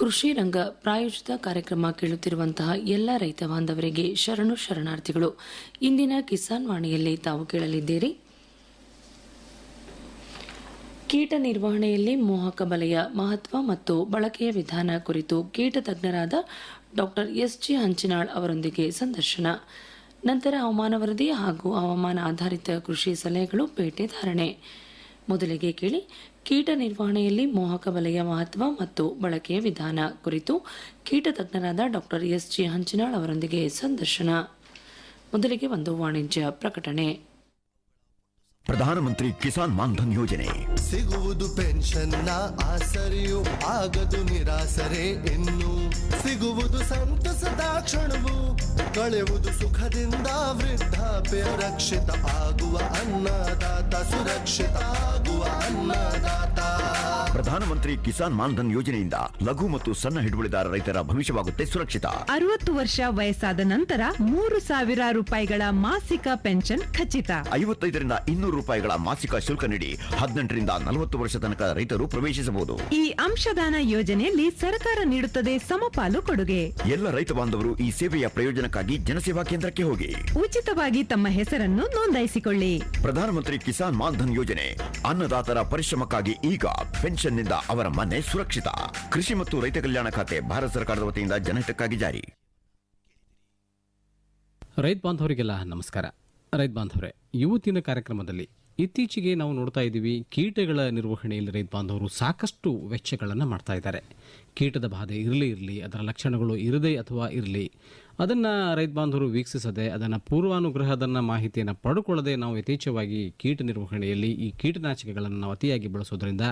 ಕೃಷಿ ರಂಗ ಪ್ರಾಯೋಜಿತ ಕಾರ್ಯಕ್ರಮ ಕೇಳುತ್ತಿರುವಂತಹ ಎಲ್ಲ ರೈತ ಬಾಂಧವರಿಗೆ ಶರಣು ಶರಣಾರ್ಥಿಗಳು, ಇಂದಿನ ಕಿಸಾನ್ ವಾಣಿಯಲ್ಲಿ ತಾವು ಕೇಳಲಿದ್ದೀರಿ. ಕೀಟ ನಿರ್ವಹಣೆಯಲ್ಲಿ ಮೋಹಕ ಬಲೆಯ ಮಹತ್ವ ಮತ್ತು ಬಳಕೆಯ ವಿಧಾನ ಕುರಿತು ಕೀಟ ತಜ್ಞರಾದ ಡಾಕ್ಟರ್ ಎಸ್ ಜಿ ಹಂಚಿನಾಳ್ ಅವರೊಂದಿಗೆ ಸಂದರ್ಶನ. ನಂತರ ಹವಾಮಾನ ವರದಿ ಹಾಗೂ ಹವಾಮಾನ ಆಧಾರಿತ ಕೃಷಿ ಸಲಹೆಗಳು ಪೇಟೆ ಧಾರಣೆ. ಮೊದಲಿಗೆ ಕೇಳಿ ಕೀಟ ನಿರ್ವಹಣೆಯಲ್ಲಿ ಮೋಹಕ ಬಲೆಯ ಮಹತ್ವ ಮತ್ತು ಬಳಕೆಯ ವಿಧಾನ ಕುರಿತು ಕೀಟ ತಜ್ಞರಾದ ಡಾಕ್ಟರ್ ಎಸ್ ಜಿ ಹಂಚಿನಾಳ್ ಅವರೊಂದಿಗೆ ಸಂದರ್ಶನ. ಮೊದಲಿಗೆ ಒಂದು ವಾಣಿಜ್ಯ ಪ್ರಕಟಣೆ. ಪ್ರಧಾನಮಂತ್ರಿ ಕಿಸಾನ್ ಮಾನ್ಧನ್ ಯೋಜನೆ. ಸಿಗುವುದು ಪೆನ್ಷನ್ ಆಸರಿಯು ಆಗದು ನಿರಾಸರೆ ಇನ್ನು ಸಿಗುವುದು ಸಂತಸದ ಕ್ಷಣವು ಕಳೆಯುವುದು ಸುಖದಿಂದ ವೃದ್ಧಾಪ್ಯ ರಕ್ಷಿತ ಆಗುವ ಅನ್ನದಾತ ಸುರಕ್ಷಿತ ಆಗುವ ಅನ್ನದಾತ. ಪ್ರಧಾನಮಂತ್ರಿ ಕಿಸಾನ್ ಮಾನ್ಧನ್ ಯೋಜನೆಯಿಂದ ಲಘು ಮತ್ತು ಸಣ್ಣ ಹಿಡುವಳಿದಾರ ರೈತರ ಭವಿಷ್ಯವಾಗುತ್ತೆ ಸುರಕ್ಷಿತ. ಅರವತ್ತು ವರ್ಷ ವಯಸ್ಸಾದ ನಂತರ ಮೂರು ಸಾವಿರ ರೂಪಾಯಿಗಳ ಮಾಸಿಕ ಪೆನ್ಷನ್ ಖಚಿತ. ಐವತ್ತೈದರಿಂದ ಇನ್ನೂರು ರೂಪಾಯಿಗಳ ಮಾಸಿಕ ಶುಲ್ಕ ನೀಡಿ ಹದಿನೆಂಟರಿಂದ ನಲವತ್ತು ವರ್ಷ ತನಕ ರೈತರು ಪ್ರವೇಶಿಸಬಹುದು. ಈ ಅಂಶದಾನ ಯೋಜನೆಯಲ್ಲಿ ಸರ್ಕಾರ ನೀಡುತ್ತದೆ ಸಮಪಾಲು ಕೊಡುಗೆ. ಎಲ್ಲ ರೈತ ಬಾಂಧವರು ಈ ಸೇವೆಯ ಪ್ರಯೋಜನಕ್ಕಾಗಿ ಜನಸೇವಾ ಕೇಂದ್ರಕ್ಕೆ ಹೋಗಿ. ಉಚಿತವಾಗಿ ತಮ್ಮ ಹೆಸರನ್ನು ನೋಂದಾಯಿಸಿಕೊಳ್ಳಿ. ಪ್ರಧಾನಮಂತ್ರಿ ಕಿಸಾನ್ ಮಾನ್ಧನ್ ಯೋಜನೆ ಅನ್ನದಾತರ ಪರಿಶ್ರಮಕ್ಕಾಗಿ ಈಗ ಪೆನ್ಷನ್ನಿಂದ ಅವರ ಮನೆ ಸುರಕ್ಷಿತ. ಕೃಷಿ ಮತ್ತು ರೈತ ಕಲ್ಯಾಣ ಖಾತೆ ಭಾರತ ಸರ್ಕಾರದ ವತಿಯಿಂದ ಜನಹಿತಕ್ಕಾಗಿ ಜಾರಿ. ರೈತ ಬಾಂಧವರಿಗೆಲ್ಲ ನಮಸ್ಕಾರ. ರೈತ ಬಾಂಧವರೇ ಯುವತಿನ ಕಾರ್ಯಕ್ರಮದಲ್ಲಿ ಇತ್ತೀಚೆಗೆ ನಾವು ನೋಡ್ತಾ ಇದ್ದೀವಿ ಕೀಟಗಳ ನಿರ್ವಹಣೆಯಲ್ಲಿ ರೈತ ಬಾಂಧವರು ಸಾಕಷ್ಟು ವೆಚ್ಚಗಳನ್ನು ಮಾಡ್ತಾ ಇದ್ದಾರೆ. ಕೀಟದ ಬಾಧೆ ಇರಲಿ ಇರಲಿ, ಅದರ ಲಕ್ಷಣಗಳು ಇರದೇ ಅಥವಾ ಇರಲಿ, ಅದನ್ನು ರೈತ ಬಾಂಧವರು ವೀಕ್ಷಿಸದೆ, ಅದನ್ನು ಪೂರ್ವಾನುಗ್ರಹದನ್ನ ಮಾಹಿತಿಯನ್ನು ಪಡ್ಕೊಳ್ಳದೆ ನಾವು ಯಥೇಚ್ಛವಾಗಿ ಕೀಟ ನಿರ್ವಹಣೆಯಲ್ಲಿ ಈ ಕೀಟನಾಶಕಗಳನ್ನು ನಾವು ಅತಿಯಾಗಿ ಬಳಸೋದ್ರಿಂದ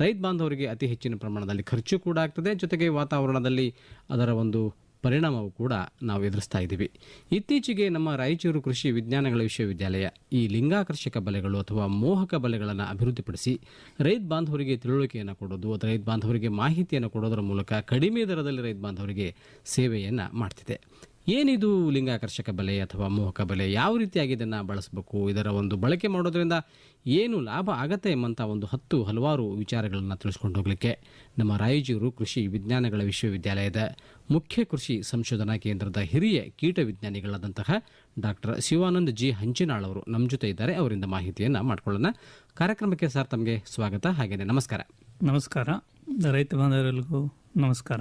ರೈತ ಬಾಂಧವರಿಗೆ ಅತಿ ಹೆಚ್ಚಿನ ಪ್ರಮಾಣದಲ್ಲಿ ಖರ್ಚು ಕೂಡ ಆಗ್ತದೆ. ಜೊತೆಗೆ ವಾತಾವರಣದಲ್ಲಿ ಅದರ ಒಂದು ಪರಿಣಾಮವು ಕೂಡ ನಾವು ಎದುರಿಸ್ತಾ ಇದ್ದೀವಿ. ಇತ್ತೀಚೆಗೆ ನಮ್ಮ ರಾಯಚೂರು ಕೃಷಿ ವಿಜ್ಞಾನಗಳ ವಿಶ್ವವಿದ್ಯಾಲಯ ಈ ಲಿಂಗಾಕರ್ಷಕ ಬಲೆಗಳು ಅಥವಾ ಮೋಹಕ ಬಲೆಗಳನ್ನು ಅಭಿವೃದ್ಧಿಪಡಿಸಿ ರೈತ ಬಾಂಧವರಿಗೆ ತಿಳುವಳಿಕೆಯನ್ನು ಕೊಡೋದು ಅಥವಾ ರೈತ ಬಾಂಧವರಿಗೆ ಮಾಹಿತಿಯನ್ನು ಕೊಡೋದರ ಮೂಲಕ ಕಡಿಮೆ ದರದಲ್ಲಿ ರೈತ ಬಾಂಧವರಿಗೆ ಸೇವೆಯನ್ನು ಮಾಡ್ತಿದೆ. ಏನಿದು ಲಿಂಗಾಕರ್ಷಕ ಬಲೆ ಅಥವಾ ಮೋಹಕ ಬಲೆ? ಯಾವ ರೀತಿಯಾಗಿ ಇದನ್ನು ಬಳಸಬೇಕು? ಇದರ ಒಂದು ಬಳಕೆ ಮಾಡೋದ್ರಿಂದ ಏನು ಲಾಭ ಆಗತ್ತೆ ಎಂಬಂಥ ಒಂದು ಹತ್ತು ಹಲವಾರು ವಿಚಾರಗಳನ್ನು ತಿಳಿಸ್ಕೊಂಡು ಹೋಗಲಿಕ್ಕೆ ನಮ್ಮ ರಾಯಚೂರು ಕೃಷಿ ವಿಜ್ಞಾನಗಳ ವಿಶ್ವವಿದ್ಯಾಲಯದ ಮುಖ್ಯ ಕೃಷಿ ಸಂಶೋಧನಾ ಕೇಂದ್ರದ ಹಿರಿಯ ಕೀಟ ವಿಜ್ಞಾನಿಗಳಾದಂತಹ ಡಾಕ್ಟರ್ ಶಿವಾನಂದ್ ಜಿ. ಹಂಚಿನಾಳ್ ಅವರು ನಮ್ಮ ಜೊತೆ ಇದ್ದಾರೆ. ಅವರಿಂದ ಮಾಹಿತಿಯನ್ನು ಮಾಡ್ಕೊಳ್ಳೋಣ. ಕಾರ್ಯಕ್ರಮಕ್ಕೆ ಸರ್ ತಮಗೆ ಸ್ವಾಗತ. ಹಾಗೇನೆ ನಮಸ್ಕಾರ. ನಮಸ್ಕಾರ. ರೈತ ಬಾಂಧವರಿಗೂ ನಮಸ್ಕಾರ.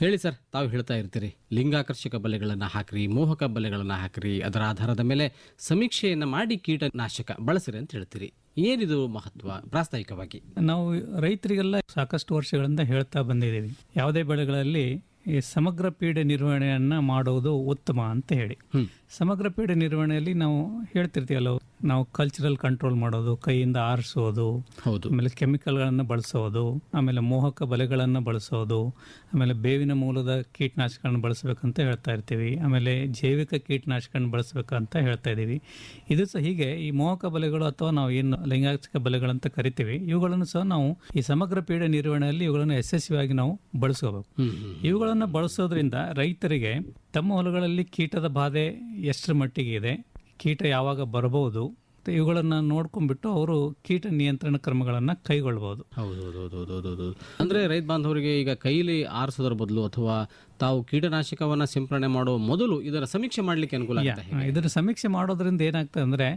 ಹೇಳಿ ಸರ್ ತಾವು ಹೇಳ್ತಾ ಇರ್ತೀರಿ. ಲಿಂಗಾಕರ್ಷಕ ಬಲೆಗಳನ್ನು ಹಾಕ್ರಿ ಮೋಹಕ ಬಲೆಗಳನ್ನು ಹಾಕ್ರಿ ಅದರ ಆಧಾರದ ಮೇಲೆ ಸಮೀಕ್ಷೆಯನ್ನು ಮಾಡಿ ಕೀಟನಾಶಕ ಬಳಸಿರಿ ಅಂತ ಹೇಳ್ತೀರಿ. ಏನಿದು ಮಹತ್ವ ಪ್ರಾಸ್ತಾವಿಕವಾಗಿ? ನಾವು ರೈತರಿಗೆಲ್ಲ ಸಾಕಷ್ಟು ವರ್ಷಗಳಿಂದ ಹೇಳ್ತಾ ಬಂದಿದ್ದೀವಿ. ಯಾವುದೇ ಬೆಳೆಗಳಲ್ಲಿ ಈ ಸಮಗ್ರ ಪೀಡೆ ನಿರ್ವಹಣೆಯನ್ನು ಮಾಡುವುದು ಉತ್ತಮ ಅಂತ ಹೇಳಿ. ಸಮಗ್ರ ಪೀಡೆ ನಿರ್ವಹಣೆಯಲ್ಲಿ ನಾವು ಹೇಳ್ತಿರ್ತೀವಲ್ಲ ನಾವು ಕಲ್ಚರಲ್ ಕಂಟ್ರೋಲ್ ಮಾಡೋದು ಕೈಯಿಂದ ಆರಿಸೋದು ಹೌದು. ಆಮೇಲೆ ಕೆಮಿಕಲ್ಗಳನ್ನು ಬಳಸೋದು ಆಮೇಲೆ ಮೋಹಕ ಬಲೆಗಳನ್ನು ಬಳಸೋದು ಆಮೇಲೆ ಬೇವಿನ ಮೂಲದ ಕೀಟನಾಶಕಗಳನ್ನು ಬಳಸಬೇಕಂತ ಹೇಳ್ತಾ ಇರ್ತೀವಿ ಆಮೇಲೆ ಜೈವಿಕ ಕೀಟನಾಶಕಗಳನ್ನು ಬಳಸಬೇಕಂತ ಹೇಳ್ತಾ ಇದ್ದೀವಿ. ಇದು ಸಹ ಹೀಗೆ ಈ ಮೋಹಕ ಬಲೆಗಳು ಅಥವಾ ನಾವು ಏನು ಲೈಂಗಿಕ ಬಲೆಗಳಂತ ಕರಿತೀವಿ ಇವುಗಳನ್ನು ಸಹ ನಾವು ಈ ಸಮಗ್ರ ಪೀಡೆ ನಿರ್ವಹಣೆಯಲ್ಲಿ ಇವುಗಳನ್ನು ಯಶಸ್ವಿಯಾಗಿ ನಾವು ಬಳಸ್ಕೋಬೇಕು. ಇವುಗಳನ್ನು ಬಳಸೋದ್ರಿಂದ ರೈತರಿಗೆ ತಮ್ಮ ಹೊಲಗಳಲ್ಲಿ ಕೀಟದ ಬಾಧೆ ಎಷ್ಟರ ಮಟ್ಟಿಗೆ ಇದೆ, ಕೀಟ ಯಾವಾಗ ಬರಬಹುದು ಇವುಗಳನ್ನು ನೋಡ್ಕೊಂಡ್ಬಿಟ್ಟು ಅವರು ಕೀಟ ನಿಯಂತ್ರಣ ಕ್ರಮಗಳನ್ನು ಕೈಗೊಳ್ಬೋದು ಹೌದು ಹೌದು ಹೌದು ಹೌದು ಹೌದು ರೈತ ಬಾಂಧವರಿಗೆ ಈಗ ಕೈಲಿ ಆರಿಸೋದ್ರ ಬದಲು ಅಥವಾ ತಾವು ಕೀಟನಾಶಕವನ್ನ ಸಿಂಪರಣೆ ಮಾಡುವ ಮೊದಲು ಇದರ ಸಮೀಕ್ಷೆ ಮಾಡ್ಲಿಕ್ಕೆ ಅನುಕೂಲ ಆಗುತ್ತೆ ಇದರ ಸಮೀಕ್ಷೆ ಮಾಡೋದ್ರಿಂದ ಏನಾಗ್ತದೆ ಅಂದ್ರೆ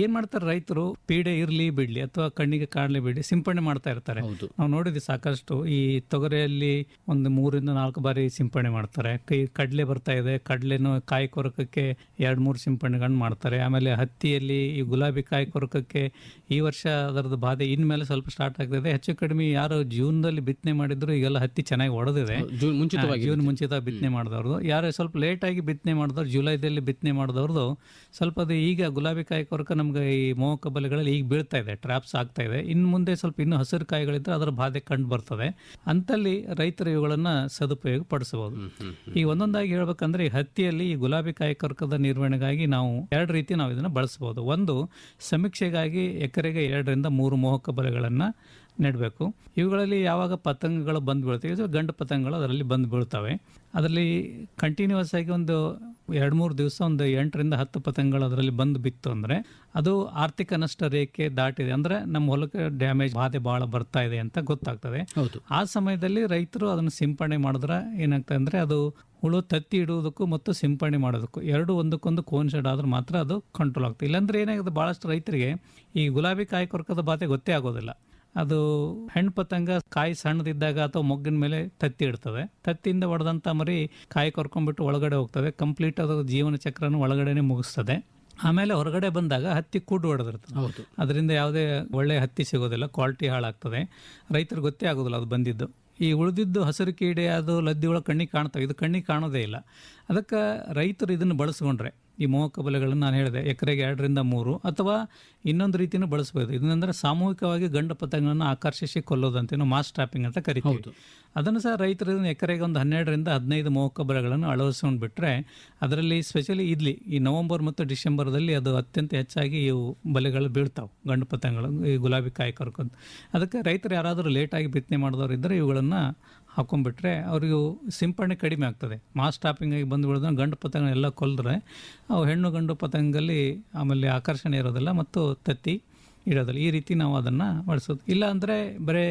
ಏನ್ ಮಾಡ್ತಾರೆ ರೈತರು ಪೀಡೆ ಇರ್ಲಿ ಬಿಡ್ಲಿ ಅಥವಾ ಕಣ್ಣಿಗೆ ಕಾಣಲಿ ಬಿಡ್ಲಿ ಸಿಂಪರಣೆ ಮಾಡ್ತಾ ಇರ್ತಾರೆ. ನಾವು ನೋಡಿದ್ವಿ ಸಾಕಷ್ಟು ಈ ತೊಗರಿಯಲ್ಲಿ ಒಂದು ಮೂರಿಂದ ನಾಲ್ಕು ಬಾರಿ ಸಿಂಪರಣೆ ಮಾಡ್ತಾರೆ. ಕೈ ಕಡಲೆ ಬರ್ತಾ ಇದೆ. ಕಡಲೆನು ಕಾಯಿ ಕೊರಕಕ್ಕೆ ಎರಡು ಮೂರು ಸಿಂಪಡಣೆಗಳನ್ನ ಮಾಡ್ತಾರೆ. ಆಮೇಲೆ ಹತ್ತಿಯಲ್ಲಿ ಈ ಗುಲಾಬಿ ಕಾಯಿ ಕೊರಕಕ್ಕೆ ಈ ವರ್ಷ ಅದರದ್ದು ಬಾಧೆ ಇನ್ಮೇಲೆ ಸ್ವಲ್ಪ ಸ್ಟಾರ್ಟ್ ಆಗ್ತದೆ. ಹೆಚ್ಚು ಕಡಿಮೆ ಯಾರು ಜೂನ್ದಲ್ಲಿ ಬಿತ್ತನೆ ಮಾಡಿದ್ರು ಈಗೆಲ್ಲ ಹತ್ತಿ ಚೆನ್ನಾಗಿ ಒಡೆದಿದೆ. ಜೂನ್ ಮುಂಚಿತವಾಗಿ ಜೂನ್ ಮುಂಚಿತ ಬಿತ್ತನೆ ಮಾಡಿದವ್ರದ್ದು ಯಾರೇ ಸ್ವಲ್ಪ ಲೇಟಾಗಿ ಬಿತ್ತನೆ ಮಾಡಿದವ್ರು ಜುಲೈದಲ್ಲಿ ಬಿತ್ತನೆ ಮಾಡಿದವ್ರದ್ದು ಸ್ವಲ್ಪ ಅದು ಈಗ ಗುಲಾಬಿ ಕಾಯಿ ಕೊರಕ ನಮ್ಗೆ ಈ ಮೋಹಕ ಬಲೆಗಳಲ್ಲಿ ಈಗ ಬೀಳ್ತಾ ಇದೆ ಟ್ರಾಪ್ಸ್ ಆಗ್ತಾ ಇದೆ. ಇನ್ನು ಮುಂದೆ ಸ್ವಲ್ಪ ಇನ್ನೂ ಹಸಿರು ಕಾಯಿಗಳಿದ್ರೆ ಅದರ ಬಾಧೆ ಕಂಡು ಬರ್ತದೆ. ಅಂತಲ್ಲಿ ರೈತರು ಇವುಗಳನ್ನು ಸದುಪಯೋಗ ಪಡಿಸಬಹುದು ಈಗ ಒಂದೊಂದಾಗಿ ಹೇಳ್ಬೇಕಂದ್ರೆ ಈ ಹತ್ತಿಯಲ್ಲಿ ಈ ಗುಲಾಬಿ ಕಾಯಿ ಕೊರಕದ ನಿರ್ವಹಣೆಗಾಗಿ ನಾವು ಎರಡು ರೀತಿ ನಾವು ಇದನ್ನು ಬಳಸಬಹುದು ಒಂದು ಸಮೀಕ್ಷೆಗಾಗಿ ಎಕರೆಗೆ ಎರಡರಿಂದ ಮೂರು ಮೋಹಕ ಬಲೆಗಳನ್ನ ನೆಡಬೇಕು. ಇವುಗಳಲ್ಲಿ ಯಾವಾಗ ಪತಂಗಗಳು ಬಂದು ಬೀಳ್ತವೆ ಇದು ಗಂಡು ಪತಂಗಗಳು ಅದರಲ್ಲಿ ಬಂದು ಬೀಳ್ತವೆ. ಅದರಲ್ಲಿ ಕಂಟಿನ್ಯೂಸ್ ಆಗಿ ಒಂದು ಎರಡು ಮೂರು ದಿವಸ ಒಂದು ಎಂಟರಿಂದ ಹತ್ತು ಪತಂಗಗಳು ಅದರಲ್ಲಿ ಬಂದು ಬಿತ್ತು ಅಂದರೆ ಅದು ಆರ್ಥಿಕ ನಷ್ಟ ರೇಖೆ ದಾಟಿದೆ. ಅಂದರೆ ನಮ್ಮ ಹೊಲಕ್ಕೆ ಡ್ಯಾಮೇಜ್ ಬಾಧೆ ಭಾಳ ಬರ್ತಾ ಇದೆ ಅಂತ ಗೊತ್ತಾಗ್ತದೆ. ಹೌದು. ಆ ಸಮಯದಲ್ಲಿ ರೈತರು ಅದನ್ನು ಸಿಂಪಡಣೆ ಮಾಡಿದ್ರೆ ಏನಾಗ್ತದೆ ಅಂದರೆ ಅದು ಹುಳು ತತ್ತಿ ಇಡುವುದಕ್ಕೂ ಮತ್ತು ಸಿಂಪಡಣೆ ಮಾಡೋದಕ್ಕೂ ಎರಡು ಒಂದಕ್ಕೊಂದು ಕೋನ್ಸೈಡ್ ಆದ್ರೆ ಮಾತ್ರ ಅದು ಕಂಟ್ರೋಲ್ ಆಗ್ತದೆ. ಇಲ್ಲಾಂದ್ರೆ ಏನಾಗುತ್ತೆ ಭಾಳಷ್ಟು ರೈತರಿಗೆ ಈ ಗುಲಾಬಿ ಕಾಯಿ ಕೊರಕದ ಬಾಧೆ ಗೊತ್ತೇ ಆಗೋದಿಲ್ಲ. ಅದು ಹೆಣ್ಣು ಪತಂಗ ಕಾಯಿ ಸಣ್ಣದಿದ್ದಾಗ ಅಥವಾ ಮೊಗ್ಗಿನ ಮೇಲೆ ತತ್ತಿ ಇಡ್ತದೆ. ತತ್ತಿಯಿಂದ ಹೊಡೆದಂಥ ಮರಿ ಕಾಯಿ ಕರ್ಕೊಂಡ್ಬಿಟ್ಟು ಒಳಗಡೆ ಹೋಗ್ತದೆ. ಕಂಪ್ಲೀಟ್ ಅದರ ಜೀವನ ಚಕ್ರನ ಒಳಗಡೆನೆ ಮುಗಿಸ್ತದೆ. ಆಮೇಲೆ ಹೊರಗಡೆ ಬಂದಾಗ ಹತ್ತಿ ಕೂಡು ಹೊಡೆದಿರ್ತದೆ ಹೌದು. ಅದರಿಂದ ಯಾವುದೇ ಒಳ್ಳೆ ಹತ್ತಿ ಸಿಗೋದಿಲ್ಲ ಕ್ವಾಲಿಟಿ ಹಾಳಾಗ್ತದೆ. ರೈತರಿಗೆ ಗೊತ್ತೇ ಆಗೋದಿಲ್ಲ ಅದು ಬಂದಿದ್ದು. ಈ ಉಳಿದಿದ್ದು ಹಸಿರು ಕೀಡೆ ಅದು ಲದ್ದಿ ಒಳಗೆ ಕಣ್ಣಿಗೆ ಕಾಣ್ತವೆ. ಇದು ಕಣ್ಣಿಗೆ ಕಾಣೋದೇ ಇಲ್ಲ. ಅದಕ್ಕೆ ರೈತರು ಇದನ್ನು ಬಳಸ್ಕೊಂಡ್ರೆ ಈ ಮೋಹಕ ಬಲೆಗಳನ್ನು ನಾನು ಹೇಳಿದೆ, ಎಕರೆಗೆ ಎರಡರಿಂದ ಮೂರು ಅಥವಾ ಇನ್ನೊಂದು ರೀತಿಯೂ ಬಳಸ್ಬೋದು ಇದನ್ನಂದ್ರೆ ಸಾಮೂಹಿಕವಾಗಿ ಗಂಡ ಪತಂಗಗಳನ್ನು ಆಕರ್ಷಿಸಿ ಕೊಲ್ಲೋದಂತೇನು ಮಾಸ್ ಟ್ರಾಪಿಂಗ್ ಅಂತ ಕರಿತೀವಿ. ಅದನ್ನು ಸಹ ರೈತರು ಎಕರೆಗೆ ಒಂದು ಹನ್ನೆರಡರಿಂದ ಹದಿನೈದು ಮೋಹಕ ಅಳವಡಿಸ್ಕೊಂಡ್ಬಿಟ್ರೆ ಅದರಲ್ಲಿ ಸ್ಪೆಷಲಿ ಇದ್ಲಿ ಈ ನವಂಬರ್ ಮತ್ತು ಡಿಸೆಂಬರ್ದಲ್ಲಿ ಅದು ಅತ್ಯಂತ ಹೆಚ್ಚಾಗಿ ಇವು ಬಲೆಗಳು ಬೀಳ್ತಾವೆ, ಗಂಡು ಪತಂಗಗಳು, ಈ ಗುಲಾಬಿ ಕಾಯಿ ಕರ್ಕೊಂಡು. ಅದಕ್ಕೆ ರೈತರು ಯಾರಾದರೂ ಲೇಟಾಗಿ ಬಿತ್ತನೆ ಮಾಡಿದವರು ಇದ್ದರೆ ಇವುಗಳನ್ನು ಹಾಕೊಂಡ್ಬಿಟ್ರೆ ಅವ್ರಿಗೆ ಸಿಂಪಡಣೆ ಕಡಿಮೆ ಆಗ್ತದೆ. ಮಾಸ್ ಸ್ಟಾಪಿಂಗ್ ಆಗಿ ಬಂದು ಬಿಡೋದ್ರೆ ಗಂಡು ಪತಂಗ ಎಲ್ಲ ಕೊಲ್ಲದ್ರೆ ಅವು ಹೆಣ್ಣು ಗಂಡು ಪತಂಗಲ್ಲಿ ಆಮೇಲೆ ಆಕರ್ಷಣೆ ಇರೋದಿಲ್ಲ ಮತ್ತು ತತ್ತಿ ಇಡೋದಿಲ್ಲ ಈ ರೀತಿ ನಾವು ಅದನ್ನು ಬಳಸೋದು ಇಲ್ಲ ಅಂದರೆ ಬರೀ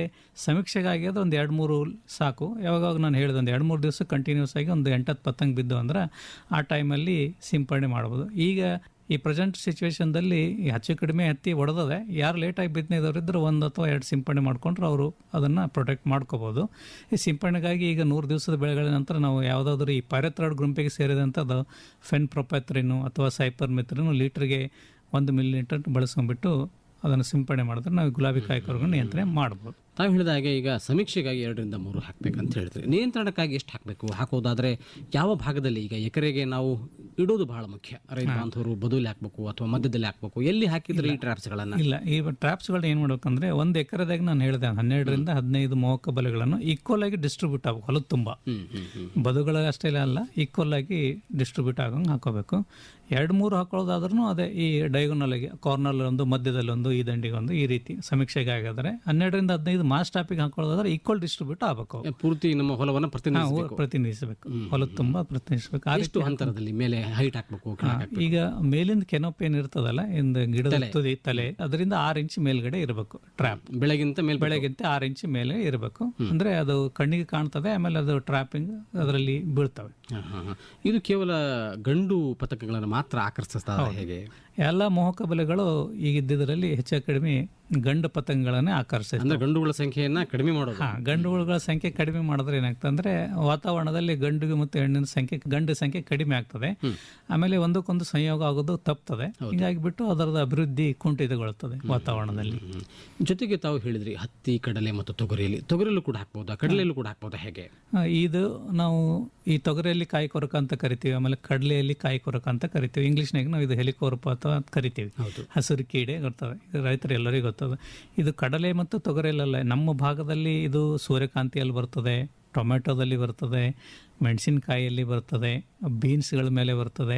ಸಮೀಕ್ಷೆಗಾಗಿ ಅದು ಒಂದು ಎರಡು ಮೂರು ಸಾಕು. ಯಾವಾಗ ನಾನು ಹೇಳಿದೆ ಒಂದು ಎರಡು ಮೂರು ದಿವಸ ಕಂಟಿನ್ಯೂಸ್ ಆಗಿ ಒಂದು ಎಂಟತ್ತು ಪತಂಗ ಬಿದ್ದು ಅಂದ್ರೆ ಆ ಟೈಮಲ್ಲಿ ಸಿಂಪಡಣೆ ಮಾಡ್ಬೋದು. ಈಗ ಈ ಪ್ರೆಸೆಂಟ್ ಸಿಚುವೇಶನ್ದಲ್ಲಿ ಹೆಚ್ಚು ಕಡಿಮೆ ಹತ್ತಿ ಒಡೆದದೆ, ಯಾರು ಲೇಟಾಗಿ ಬಿತ್ತನೆ ಇದ್ದವರು ಒಂದು ಅಥವಾ ಎರಡು ಸಿಂಪಡಣೆ ಮಾಡಿಕೊಂಡ್ರೆ ಅವರು ಅದನ್ನು ಪ್ರೊಟೆಕ್ಟ್ ಮಾಡ್ಕೋಬೋದು. ಈ ಸಿಂಪಡಣೆಗಾಗಿ ಈಗ ನೂರು ದಿವಸದ ಬೆಳೆಗಳ ನಂತರ ನಾವು ಯಾವುದಾದ್ರೂ ಈ ಪೈರತ್ರಾಯ್ಡ್ ಗುಂಪಿಗೆ ಸೇರಿದಂಥದ್ದು ಫೆನ್ ಪ್ರೊಪೆತ್ರಿನು ಅಥವಾ ಸೈಪರ್ ಮಿತ್ರಿನು ಲೀಟ್ರಿಗೆ ಒಂದು ಮಿಲಿ ಲೀಟರ್ ಬಳಸ್ಕೊಂಡ್ಬಿಟ್ಟು ಅದನ್ನು ಸಿಂಪಡಣೆ ಮಾಡಿದ್ರೆ ನಾವು ಗುಲಾಬಿ ಕಾಯಿ ಕರುಗಳನ್ನ ನಿಯಂತ್ರಣ ಮಾಡ್ಬೋದು. ತಾವು ಹೇಳಿದ ಹಾಗೆ ಈಗ ಸಮೀಕ್ಷೆಗಾಗಿ ಎರಡರಿಂದ ಮೂರು ಹಾಕಬೇಕಂತ ಹೇಳಿದ್ರೆ ನಿಯಂತ್ರಣಕ್ಕಾಗಿ ಎಷ್ಟು ಹಾಕಬೇಕು? ಹಾಕೋದಾದ್ರೆ ಯಾವ ಭಾಗದಲ್ಲಿ ಈಗ ಎಕರೆಗೆ ನಾವು ಇಡೋದು ಬಹಳ ಮುಖ್ಯ. ರೈತ ಬಾಂಧವರು ಬದುಲಿ ಹಾಕಬೇಕು ಅಥವಾ ಮಧ್ಯದಲ್ಲಿ ಹಾಕಬೇಕು. ಎಲ್ಲಿ ಹಾಕಿದ್ರೆ ಈ ಟ್ರಾಪ್ಸ್ಗಳನ್ನ ಇಲ್ಲ ಈ ಟ್ರಾಪ್ಸ್ಗಳು ಏನು ಮಾಡ್ಬೇಕಂದ್ರೆ ಒಂದು ಎಕರೆದಾಗ ನಾನು ಹೇಳಿದೆ ಹನ್ನೆರಡರಿಂದ ಹದಿನೈದು ಮೋಕ ಬಲೆಗಳನ್ನು ಈಕ್ವಲ್ ಆಗಿ ಡಿಸ್ಟ್ರಿಬ್ಯೂಟ್ ಆಗಬೇಕು ಹೊಲದ ತುಂಬ. ಬದುಗಳು ಅಷ್ಟೇ ಅಲ್ಲ ಈಕ್ವಲ್ ಆಗಿ ಡಿಸ್ಟ್ರಿಬ್ಯೂಟ್ ಆಗಂಗೆ ಹಾಕೋಬೇಕು. ಎರಡು ಮೂರು ಹಾಕೊಳ್ಳೋದಾದ್ರೂ ಅದೇ ಈ ಡೈಗೋನಲ್ ಆಗಿ ಕಾರ್ನರ್ ಒಂದು ಮಧ್ಯದಲ್ಲಿ ಒಂದು ಈ ದಂಡಿಗೆ ಒಂದು ಈ ರೀತಿ ಸಮೀಕ್ಷೆಗೆ ಆಗಿದ್ರೆ ಹನ್ನೆರಡರಿಂದ ಹದಿನೈದು ಮಾಸ್ ಟಾಪಿಗೆ ಹಾಕೊಳ್ಳೋದಾದ್ರೆ ಈಕ್ವಲ್ ಡಿಸ್ಟ್ರಿಬ್ಯೂಟ್ ಆಗಬೇಕು. ಪೂರ್ತಿ ನಮ್ಮ ಹೊಲವನ್ನು ಪ್ರತಿನಿಧಿಸಬೇಕು. ಹೊಲ ಹೊಲದ ತುಂಬ ಪ್ರತಿನಿಧಿಸಬೇಕು. ಆ ಎಷ್ಟು ಅಂತರದಲ್ಲಿ? ಮೇಲೆ ಹೈಟ್ ಹಾಕಬೇಕು? ಈಗ ಮೇಲಿಂದ ಕೆನೋಪ್ ಏನ್ ಇರ್ತದಲ್ಲ ಇಂದ ಗಿಡದ ತುದಿ ತಲೆ. ಅದರಿಂದ ಆರು ಇಂಚ್ ಮೇಲ್ಗಡೆ ಇರಬೇಕು ಟ್ರ್ಯಾಪ್ ಬೆಳಗಿಂತ ಮೇಲೆ ಬೆಳಗಿಂತ ಆರು ಇಂಚ್ ಮೇಲೆ ಇರಬೇಕು. ಅಂದ್ರೆ ಅದು ಕಣ್ಣಿಗೆ ಕಾಣ್ತದೆ ಆಮೇಲೆ ಅದು ಟ್ರಾಪಿಂಗ್ ಅದರಲ್ಲಿ ಬೀಳ್ತವೆ. ಇದು ಕೇವಲ ಗಂಡು ಪತಕಗಳನ್ನು ಮಾತ್ರ ಆಕರ್ಷಿಸ್ತಾ ಹೇಗೆ? ಎಲ್ಲ ಮೋಹಕ ಬಲೆಗಳು ಈಗಿದ್ದರಲ್ಲಿ ಹೆಚ್ಚು ಕಡಿಮೆ ಗಂಡು ಪತಂಗಗಳನ್ನೇ ಆಕರ್ಷಿಸ್ತವೆ ಅಂದರೆ ಗಂಡುಗಳ ಸಂಖ್ಯೆಯನ್ನ ಕಡಿಮೆ ಮಾಡೋದು. ಹಾಂ ಗಂಡುಗಳ ಸಂಖ್ಯೆ ಕಡಿಮೆ ಮಾಡಿದ್ರೆ ಏನಾಗ್ತಂದ್ರೆ ವಾತಾವರಣದಲ್ಲಿ ಗಂಡಿಗೆ ಮತ್ತು ಹೆಣ್ಣಿನ ಸಂಖ್ಯೆ ಗಂಡು ಸಂಖ್ಯೆ ಕಡಿಮೆ ಆಗ್ತದೆ. ಆಮೇಲೆ ಒಂದಕ್ಕೊಂದು ಸಂಯೋಗ ಆಗೋದು ತಪ್ತದೆ. ಹೀಗಾಗಿ ಬಿಟ್ಟು ಅದರದ ಅಭಿವೃದ್ಧಿ ಕುಂಠಿತಗೊಳ್ಳುತ್ತದೆ ವಾತಾವರಣದಲ್ಲಿ. ಜೊತೆಗೆ ತಾವು ಹೇಳಿದ್ರಿ ಹತ್ತಿ ಕಡಲೆ ಮತ್ತು ತೊಗರಿಯಲ್ಲಿ. ತೊಗರಿಯಲ್ಲೂ ಕೂಡ ಹಾಕ್ಬೋದಾ? ಕಡಲೆಯಲ್ಲೂ ಕೂಡ ಹಾಕ್ಬೋದಾ ಹೇಗೆ? ಇದು ನಾವು ಈ ತೊಗರಿಯಲ್ಲಿ ಕಾಯಿ ಕೊರಕ ಅಂತ ಕರಿತೀವಿ ಆಮೇಲೆ ಕಡಲೆಯಲ್ಲಿ ಕಾಯಿ ಕೊರಕ ಅಂತ ಕರಿತೀವಿ. ಇಂಗ್ಲೀಷ್ನಾಗ ನಾವು ಇದು ಹೆಲಿಕೋರ್ಪ ಅಥವಾ ಅಂತ ಕರಿತೀವಿ. ಹೌದು. ಹಸಿರು ಕೀಡೆ ಬರ್ತವೆ ಇದು ರೈತರು ಎಲ್ಲರಿಗೂ ಗೊತ್ತದೆ ಇದು ಕಡಲೆ ಮತ್ತು ತೊಗರಿಯಲ್ಲ ನಮ್ಮ ಭಾಗದಲ್ಲಿ ಇದು ಸೂರ್ಯಕಾಂತಿಯಲ್ಲಿ ಬರ್ತದೆ ಟೊಮೆಟೊದಲ್ಲಿ ಬರ್ತದೆ ಮೆಣಸಿನಕಾಯಿಯಲ್ಲಿ ಬರ್ತದೆ ಬೀನ್ಸ್ಗಳ ಮೇಲೆ ಬರ್ತದೆ.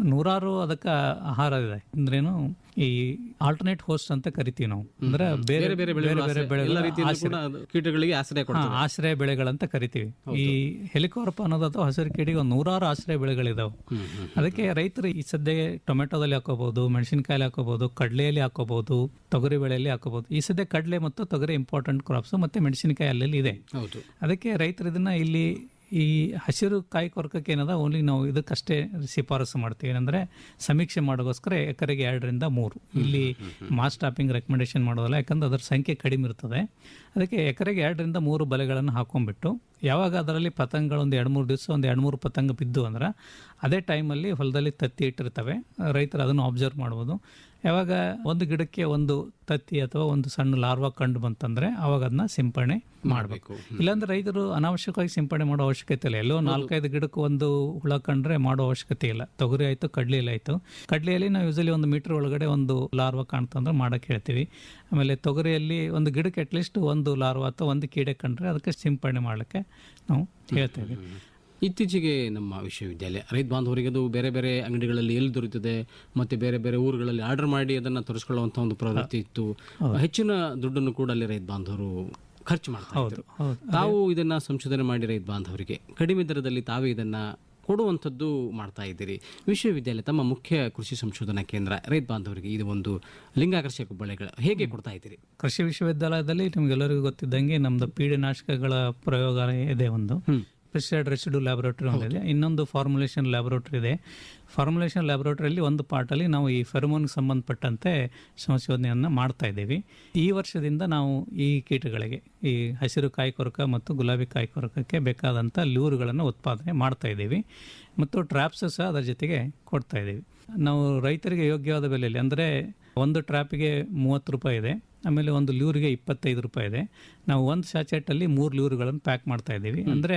ನೂರಾರು ಅದಕ್ಕೆ ಆಹಾರ ಇದೆ. ಅಂದ್ರೇನು ಈ ಆಲ್ಟರ್ನೇಟ್ ಹೋಸ್ಟ್ ಅಂತ ಕರಿತೀವಿ ನಾವು. ಅಂದ್ರೆ ಬೇರೆ ಬೇರೆ ಬೇರೆ ಬೇರೆ ಕೂಡ ಕೀಟಗಳಿಗೆ ಆಶ್ರಯ ಆಶ್ರಯ ಬೆಳೆಗಳಂತ ಕರಿತೀವಿ. ಈ ಹೆಲಿಕೋರ್ಪ ಅನ್ನೋದು ಅಥವಾ ಹಸಿರು ಕೀಡಿಗೆ ಒಂದು ನೂರಾರು ಆಶ್ರಯ ಬೆಳೆಗಳಿದಾವೆ. ಅದಕ್ಕೆ ರೈತರು ಈ ಸದ್ಯ ಟೊಮೆಟೊದಲ್ಲಿ ಹಾಕೋಬಹುದು ಮೆಣಸಿನಕಾಯಿ ಹಾಕೋಬಹುದು ಕಡಲೆಯಲ್ಲಿ ಹಾಕೋಬಹುದು ತೊಗರಿ ಬೆಳೆಯಲ್ಲಿ ಹಾಕೋಬಹುದು. ಈ ಸದ್ಯ ಕಡಲೆ ಮತ್ತು ತೊಗರಿ ಇಂಪಾರ್ಟೆಂಟ್ ಕ್ರಾಪ್ಸ್ ಮತ್ತೆ ಮೆಣಸಿನಕಾಯಿ ಅಲ್ಲಲ್ಲಿ ಇದೆ. ಅದಕ್ಕೆ ರೈತರು ಇದನ್ನ ಇಲ್ಲಿ ಈ ಹಸಿರು ಕಾಯಿ ಕೊರಕಕ್ಕೆ ಏನದ? ಓನ್ಲಿ ನಾವು ಇದಕ್ಕಷ್ಟೇ ಶಿಫಾರಸು ಮಾಡ್ತೀವಿ. ಏನಂದರೆ ಸಮೀಕ್ಷೆ ಮಾಡೋಗೋಸ್ಕರ ಎಕರೆಗೆ ಎರಡರಿಂದ ಮೂರು. ಇಲ್ಲಿ ಮಾಸ್ ಸ್ಟಾಪಿಂಗ್ ರೆಕಮೆಂಡೇಶನ್ ಮಾಡೋದಲ್ಲ ಯಾಕಂದ್ರೆ ಅದರ ಸಂಖ್ಯೆ ಕಡಿಮೆ ಇರ್ತದೆ. ಅದಕ್ಕೆ ಎಕರೆಗೆ ಎರಡರಿಂದ ಮೂರು ಬಲೆಗಳನ್ನು ಹಾಕೊಂಡ್ಬಿಟ್ಟು ಯಾವಾಗ ಅದರಲ್ಲಿ ಪತಂಗಗಳು ಒಂದು ಎರಡು ಮೂರು ದಿವಸ ಒಂದು ಎರಡು ಮೂರು ಪತಂಗ ಬಿದ್ದು ಅಂದ್ರೆ ಅದೇ ಟೈಮಲ್ಲಿ ಹೊಲದಲ್ಲಿ ತತ್ತಿ ಇಟ್ಟಿರ್ತವೆ. ರೈತರು ಅದನ್ನು ಅಬ್ಸರ್ವ್ ಮಾಡ್ಬೋದು. ಯಾವಾಗ ಒಂದು ಗಿಡಕ್ಕೆ ಒಂದು ತತ್ತಿ ಅಥವಾ ಒಂದು ಸಣ್ಣ ಲಾರ್ವಾ ಕಂಡು ಬಂತಂದ್ರೆ ಅವಾಗ ಅದನ್ನ ಸಿಂಪಡಣೆ ಮಾಡಬೇಕು. ಇಲ್ಲಾಂದ್ರೆ ರೈತರು ಅನಾವಶ್ಯಕವಾಗಿ ಸಿಂಪಡಣೆ ಮಾಡೋ ಅವಶ್ಯಕತೆ ಇಲ್ಲ. ಎಲ್ಲೋ ನಾಲ್ಕೈದು ಗಿಡಕ್ಕೆ ಒಂದು ಹುಳ ಕಂಡ್ರೆ ಮಾಡೋ ಅವಶ್ಯಕತೆ ಇಲ್ಲ. ತೊಗರಿ ಆಯ್ತು ಕಡ್ಲೆಯಲ್ಲಿ ಆಯ್ತು. ಕಡ್ಲೆಯಲ್ಲಿ ನಾವು ಯೂಸಲಿ ಒಂದು ಮೀಟರ್ ಒಳಗಡೆ ಒಂದು ಲಾರ್ವಾ ಕಾಣ್ತಂದ್ರೆ ಮಾಡಕ್ಕೆ ಹೇಳ್ತೀವಿ. ಆಮೇಲೆ ತೊಗರಿಯಲ್ಲಿ ಒಂದು ಗಿಡಕ್ಕೆ ಅಟ್ಲೀಸ್ಟ್ ಒಂದು ಲಾರ್ವಾ ಅಥವಾ ಒಂದು ಕೀಡೆ ಕಂಡ್ರೆ ಅದಕ್ಕೆ ಸಿಂಪಡಣೆ ಮಾಡಲಿಕ್ಕೆ ನಾವು ಹೇಳ್ತೇವೆ ಇತ್ತೀಚೆಗೆ ನಮ್ಮ ವಿಶ್ವವಿದ್ಯಾಲಯ ರೈತ ಬಾಂಧವರಿಗೆ ಅದು ಬೇರೆ ಬೇರೆ ಅಂಗಡಿಗಳಲ್ಲಿ ಎಲ್ಲಿ ದೊರೆಯುತ್ತದೆ ಮತ್ತೆ ಬೇರೆ ಬೇರೆ ಊರುಗಳಲ್ಲಿ ಆರ್ಡರ್ ಮಾಡಿ ಅದನ್ನ ತರಿಸ್ಕೊಳ್ಳುವಂಥ ಒಂದು ಪ್ರವೃತ್ತಿ ಇತ್ತು. ಹೆಚ್ಚಿನ ದುಡ್ಡನ್ನು ಕೂಡ ಅಲ್ಲಿ ರೈತ ಬಾಂಧವರು ಖರ್ಚು ಮಾಡ್ತಾರೆ ತಾವು ಇದನ್ನ ಸಂಶೋಧನೆ ಮಾಡಿ ರೈತ ಬಾಂಧವರಿಗೆ. ಕಡಿಮೆ ದರದಲ್ಲಿ ತಾವೇ ಇದನ್ನ ಕೊಡುವಂಥದ್ದು ಮಾಡ್ತಾ ಇದ್ದೀರಿ. ವಿಶ್ವವಿದ್ಯಾಲಯ ತಮ್ಮ ಮುಖ್ಯ ಕೃಷಿ ಸಂಶೋಧನಾ ಕೇಂದ್ರ ರೈತ ಬಾಂಧವರಿಗೆ ಇದು ಒಂದು ಲಿಂಗಾಕರ್ಷಕ ಬೆಳೆಗಳು. ಹೇಗೆ ಕೊಡ್ತಾ ಇದ್ದೀರಿ? ಕೃಷಿ ವಿಶ್ವವಿದ್ಯಾಲಯದಲ್ಲಿ ನಿಮ್ಗೆಲ್ಲರಿಗೂ ಗೊತ್ತಿದ್ದಂಗೆ ನಮ್ದು ಪೀಡನಾಶಕಗಳ ಪ್ರಯೋಗ ಇದೆ ಒಂದು. ಪ್ರಿಸೈಡ್ ರೆಸಿಡು ಲ್ಯಾಬೊರೇಟರಿ ಇದೆ ಇನ್ನೊಂದು ಫಾರ್ಮುಲೇಷನ್ ಲ್ಯಾಬೊರೇಟರಿ ಇದೆ. ಫಾರ್ಮುಲೇಷನ್ ಲ್ಯಾಬೊರೇಟರಿಯಲ್ಲಿ ಒಂದು ಪಾರ್ಟಲ್ಲಿ ನಾವು ಈ ಫೆರಮೋನ್ಗೆ ಸಂಬಂಧಪಟ್ಟಂತೆ ಸಂಶೋಧನೆಯನ್ನು ಮಾಡ್ತಾ ಇದ್ದೀವಿ. ಈ ವರ್ಷದಿಂದ ನಾವು ಈ ಕೀಟಗಳಿಗೆ ಈ ಹಸಿರು ಕಾಯಿ ಕೊರಕ ಮತ್ತು ಗುಲಾಬಿ ಕಾಯಿ ಕೊರಕಕ್ಕೆ ಬೇಕಾದಂಥ ಲೂರುಗಳನ್ನು ಉತ್ಪಾದನೆ ಮಾಡ್ತಾ ಇದ್ದೀವಿ. ಮತ್ತು ಟ್ರ್ಯಾಪ್ಸ್ ಸಹ ಅದರ ಜೊತೆಗೆ ಕೊಡ್ತಾ ಇದ್ದೀವಿ. ನಾವು ರೈತರಿಗೆ ಯೋಗ್ಯವಾದ ಬೆಲೆಯಲ್ಲಿ ಅಂದರೆ ಒಂದು ಟ್ರ್ಯಾಪಿಗೆ ಮೂವತ್ತು ರೂಪಾಯಿ ಇದೆ. ಆಮೇಲೆ ಒಂದು ಲ್ಯೂರಿಗೆ ಇಪ್ಪತ್ತೈದು ರೂಪಾಯಿ ಇದೆ. ನಾವು ಒಂದು ಶಾಚೆಟ್ಟಲ್ಲಿ ಮೂರು ಲ್ಯೂರುಗಳನ್ನು ಪ್ಯಾಕ್ ಮಾಡ್ತಾ ಇದ್ದೀವಿ. ಅಂದರೆ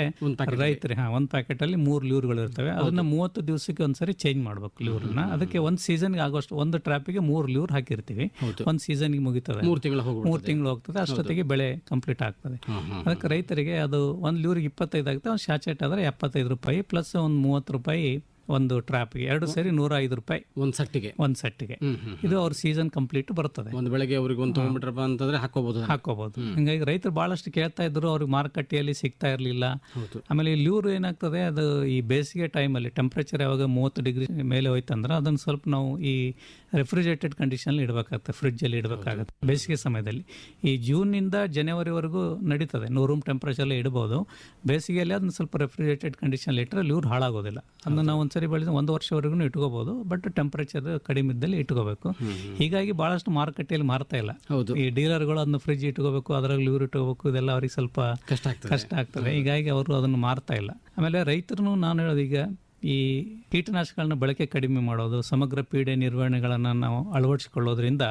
ರೈತರಿಗೆ ಹಾಂ ಒಂದು ಪ್ಯಾಕೆಟಲ್ಲಿ ಮೂರು ಲ್ಯೂರುಗಳು ಇರ್ತವೆ. ಅದನ್ನು ಮೂವತ್ತು ದಿವಸಕ್ಕೆ ಒಂದ್ಸರಿ ಚೇಂಜ್ ಮಾಡ್ಬೇಕು ಲ್ಯೂರ್ನ ಅದಕ್ಕೆ ಒಂದು ಸೀಸನ್ಗೆ ಆಗೋಷ್ಟು ಒಂದು ಟ್ರಾಪಿಗೆ ಮೂರು ಲ್ಯೂರ್ ಹಾಕಿರ್ತೀವಿ. ಒಂದು ಸೀಸನ್ಗೆ ಮುಗಿತದೆ. ಮೂರು ತಿಂಗಳು. ಮೂರು ತಿಂಗಳು ಹೋಗ್ತದೆ. ಅಷ್ಟೊತ್ತಿಗೆ ಬೆಳೆ ಕಂಪ್ಲೀಟ್ ಆಗ್ತದೆ. ಅದಕ್ಕೆ ರೈತರಿಗೆ ಅದು ಒಂದು ಲ್ಯೂರಿಗೆ ಇಪ್ಪತ್ತೈದು ಆಗುತ್ತೆ ಒಂದು ಶಾಚೆಟ್ ಆದರೆ ಎಪ್ಪತ್ತೈದು ರೂಪಾಯಿ ಪ್ಲಸ್ ಒಂದು ಮೂವತ್ತು ರೂಪಾಯಿ ಒಂದು ಟ್ರಾಪ್ಗೆ ಎರಡು ಸೇರಿ ನೂರ ಐದು ರೂಪಾಯಿ. ಒಂದು ಸೆಟ್ಟಿಗೆ. ಒಂದು ಸೆಟ್ಟಿಗೆ. ಇದು ಅವ್ರ ಸೀಸನ್ ಕಂಪ್ಲೀಟ್ ಬರ್ತದೆ. ಒಂದು ಬೆಳಗ್ಗೆ ಅವ್ರಿಗೆ ಒಂದು ಕಿಲೋಮೀಟರ್ ಅಂತಂದ್ರೆ ಹಾಕೋಬಹುದು ಹಾಕೋಬಹುದು ಹಿಂಗಾಗಿ ರೈತರು ಬಹಳಷ್ಟು ಕೇಳ್ತಾ ಇದ್ರು ಅವ್ರಿಗೆ ಮಾರುಕಟ್ಟೆಯಲ್ಲಿ ಸಿಗ್ತಾ ಇರಲಿಲ್ಲ. ಆಮೇಲೆ ಇಲ್ಲಿ ಲ್ಯೂರ್ ಏನಾಗ್ತದೆ ಅದು ಈ ಬೇಸಿಗೆ ಟೈಮಲ್ಲಿ ಟೆಂಪ್ರೇಚರ್ ಯಾವಾಗ ಮೂವತ್ತು ಡಿಗ್ರಿ ಮೇಲೆ ಹೋಯ್ತಂದ್ರೆ ಅದನ್ನು ಸ್ವಲ್ಪ ನಾವು ಈ ರೆಫ್ರಿಜರೇಟೆಡ್ ಕಂಡೀಷನಲ್ಲಿ ಇಡಬೇಕಾಗುತ್ತೆ ಫ್ರಿಡ್ಜಲ್ಲಿ ಇಡಬೇಕಾಗುತ್ತೆ. ಬೇಸಿಗೆ ಸಮಯದಲ್ಲಿ. ಈ ಜೂನ್ನಿಂದ ಜನವರಿವರೆಗೂ ನಡೀತದೆ. ನೂರು ರೂಮ್ ಟೆಂಪ್ರೇಚರಲ್ಲಿ ಇಡ್ಬೋದು. ಬೇಸಿಗೆಯಲ್ಲಿ ಅದನ್ನ ಸ್ವಲ್ಪ ರೆಫ್ರಿಜರೇಟೆಡ್ ಕಂಡೀಷನ್ ಇಟ್ಟರೆ ಇವ್ರು ಹಾಳಾಗೋದಿಲ್ಲ. ಅದನ್ನ ನಾವು ಒಂದ್ಸರಿ ಬೆಳೆದ ಒಂದು ವರ್ಷವರೆಗೂ ಇಟ್ಕೋಬಹುದು ಬಟ್ ಟೆಂಪ್ರೇಚರ್ ಕಡಿಮೆ ಇದ್ದಲ್ಲಿ ಇಟ್ಕೋಬೇಕು. ಹೀಗಾಗಿ ಬಹಳಷ್ಟು ಮಾರುಕಟ್ಟೆಯಲ್ಲಿ ಮಾರ್ತಾ ಇಲ್ಲ. ಹೌದು. ಈ ಡೀಲರ್ಗಳು ಅದನ್ನ ಫ್ರಿಜ್ ಇಟ್ಕೋಬೇಕು ಅದರಲ್ಲಿ ಲೂರ್ ಇಟ್ಕೋಬೇಕು ಇದೆಲ್ಲ ಅವ್ರಿಗೆ ಸ್ವಲ್ಪ ಕಷ್ಟ ಆಗ್ತದೆ. ಕಷ್ಟ ಆಗ್ತದೆ. ಹೀಗಾಗಿ ಅವರು ಅದನ್ನು ಮಾರ್ತಾ ಇಲ್ಲ. ಆಮೇಲೆ ರೈತರು ನಾನು ಹೇಳೋದು ಈಗ ಈ ಕೀಟನಾಶಕಗಳನ್ನ ಬಳಕೆ ಕಡಿಮೆ ಮಾಡೋದು, ಸಮಗ್ರ ಪೀಡೆ ನಿರ್ವಹಣೆಗಳನ್ನು ನಾವು ಅಳವಡಿಸಿಕೊಳ್ಳೋದ್ರಿಂದ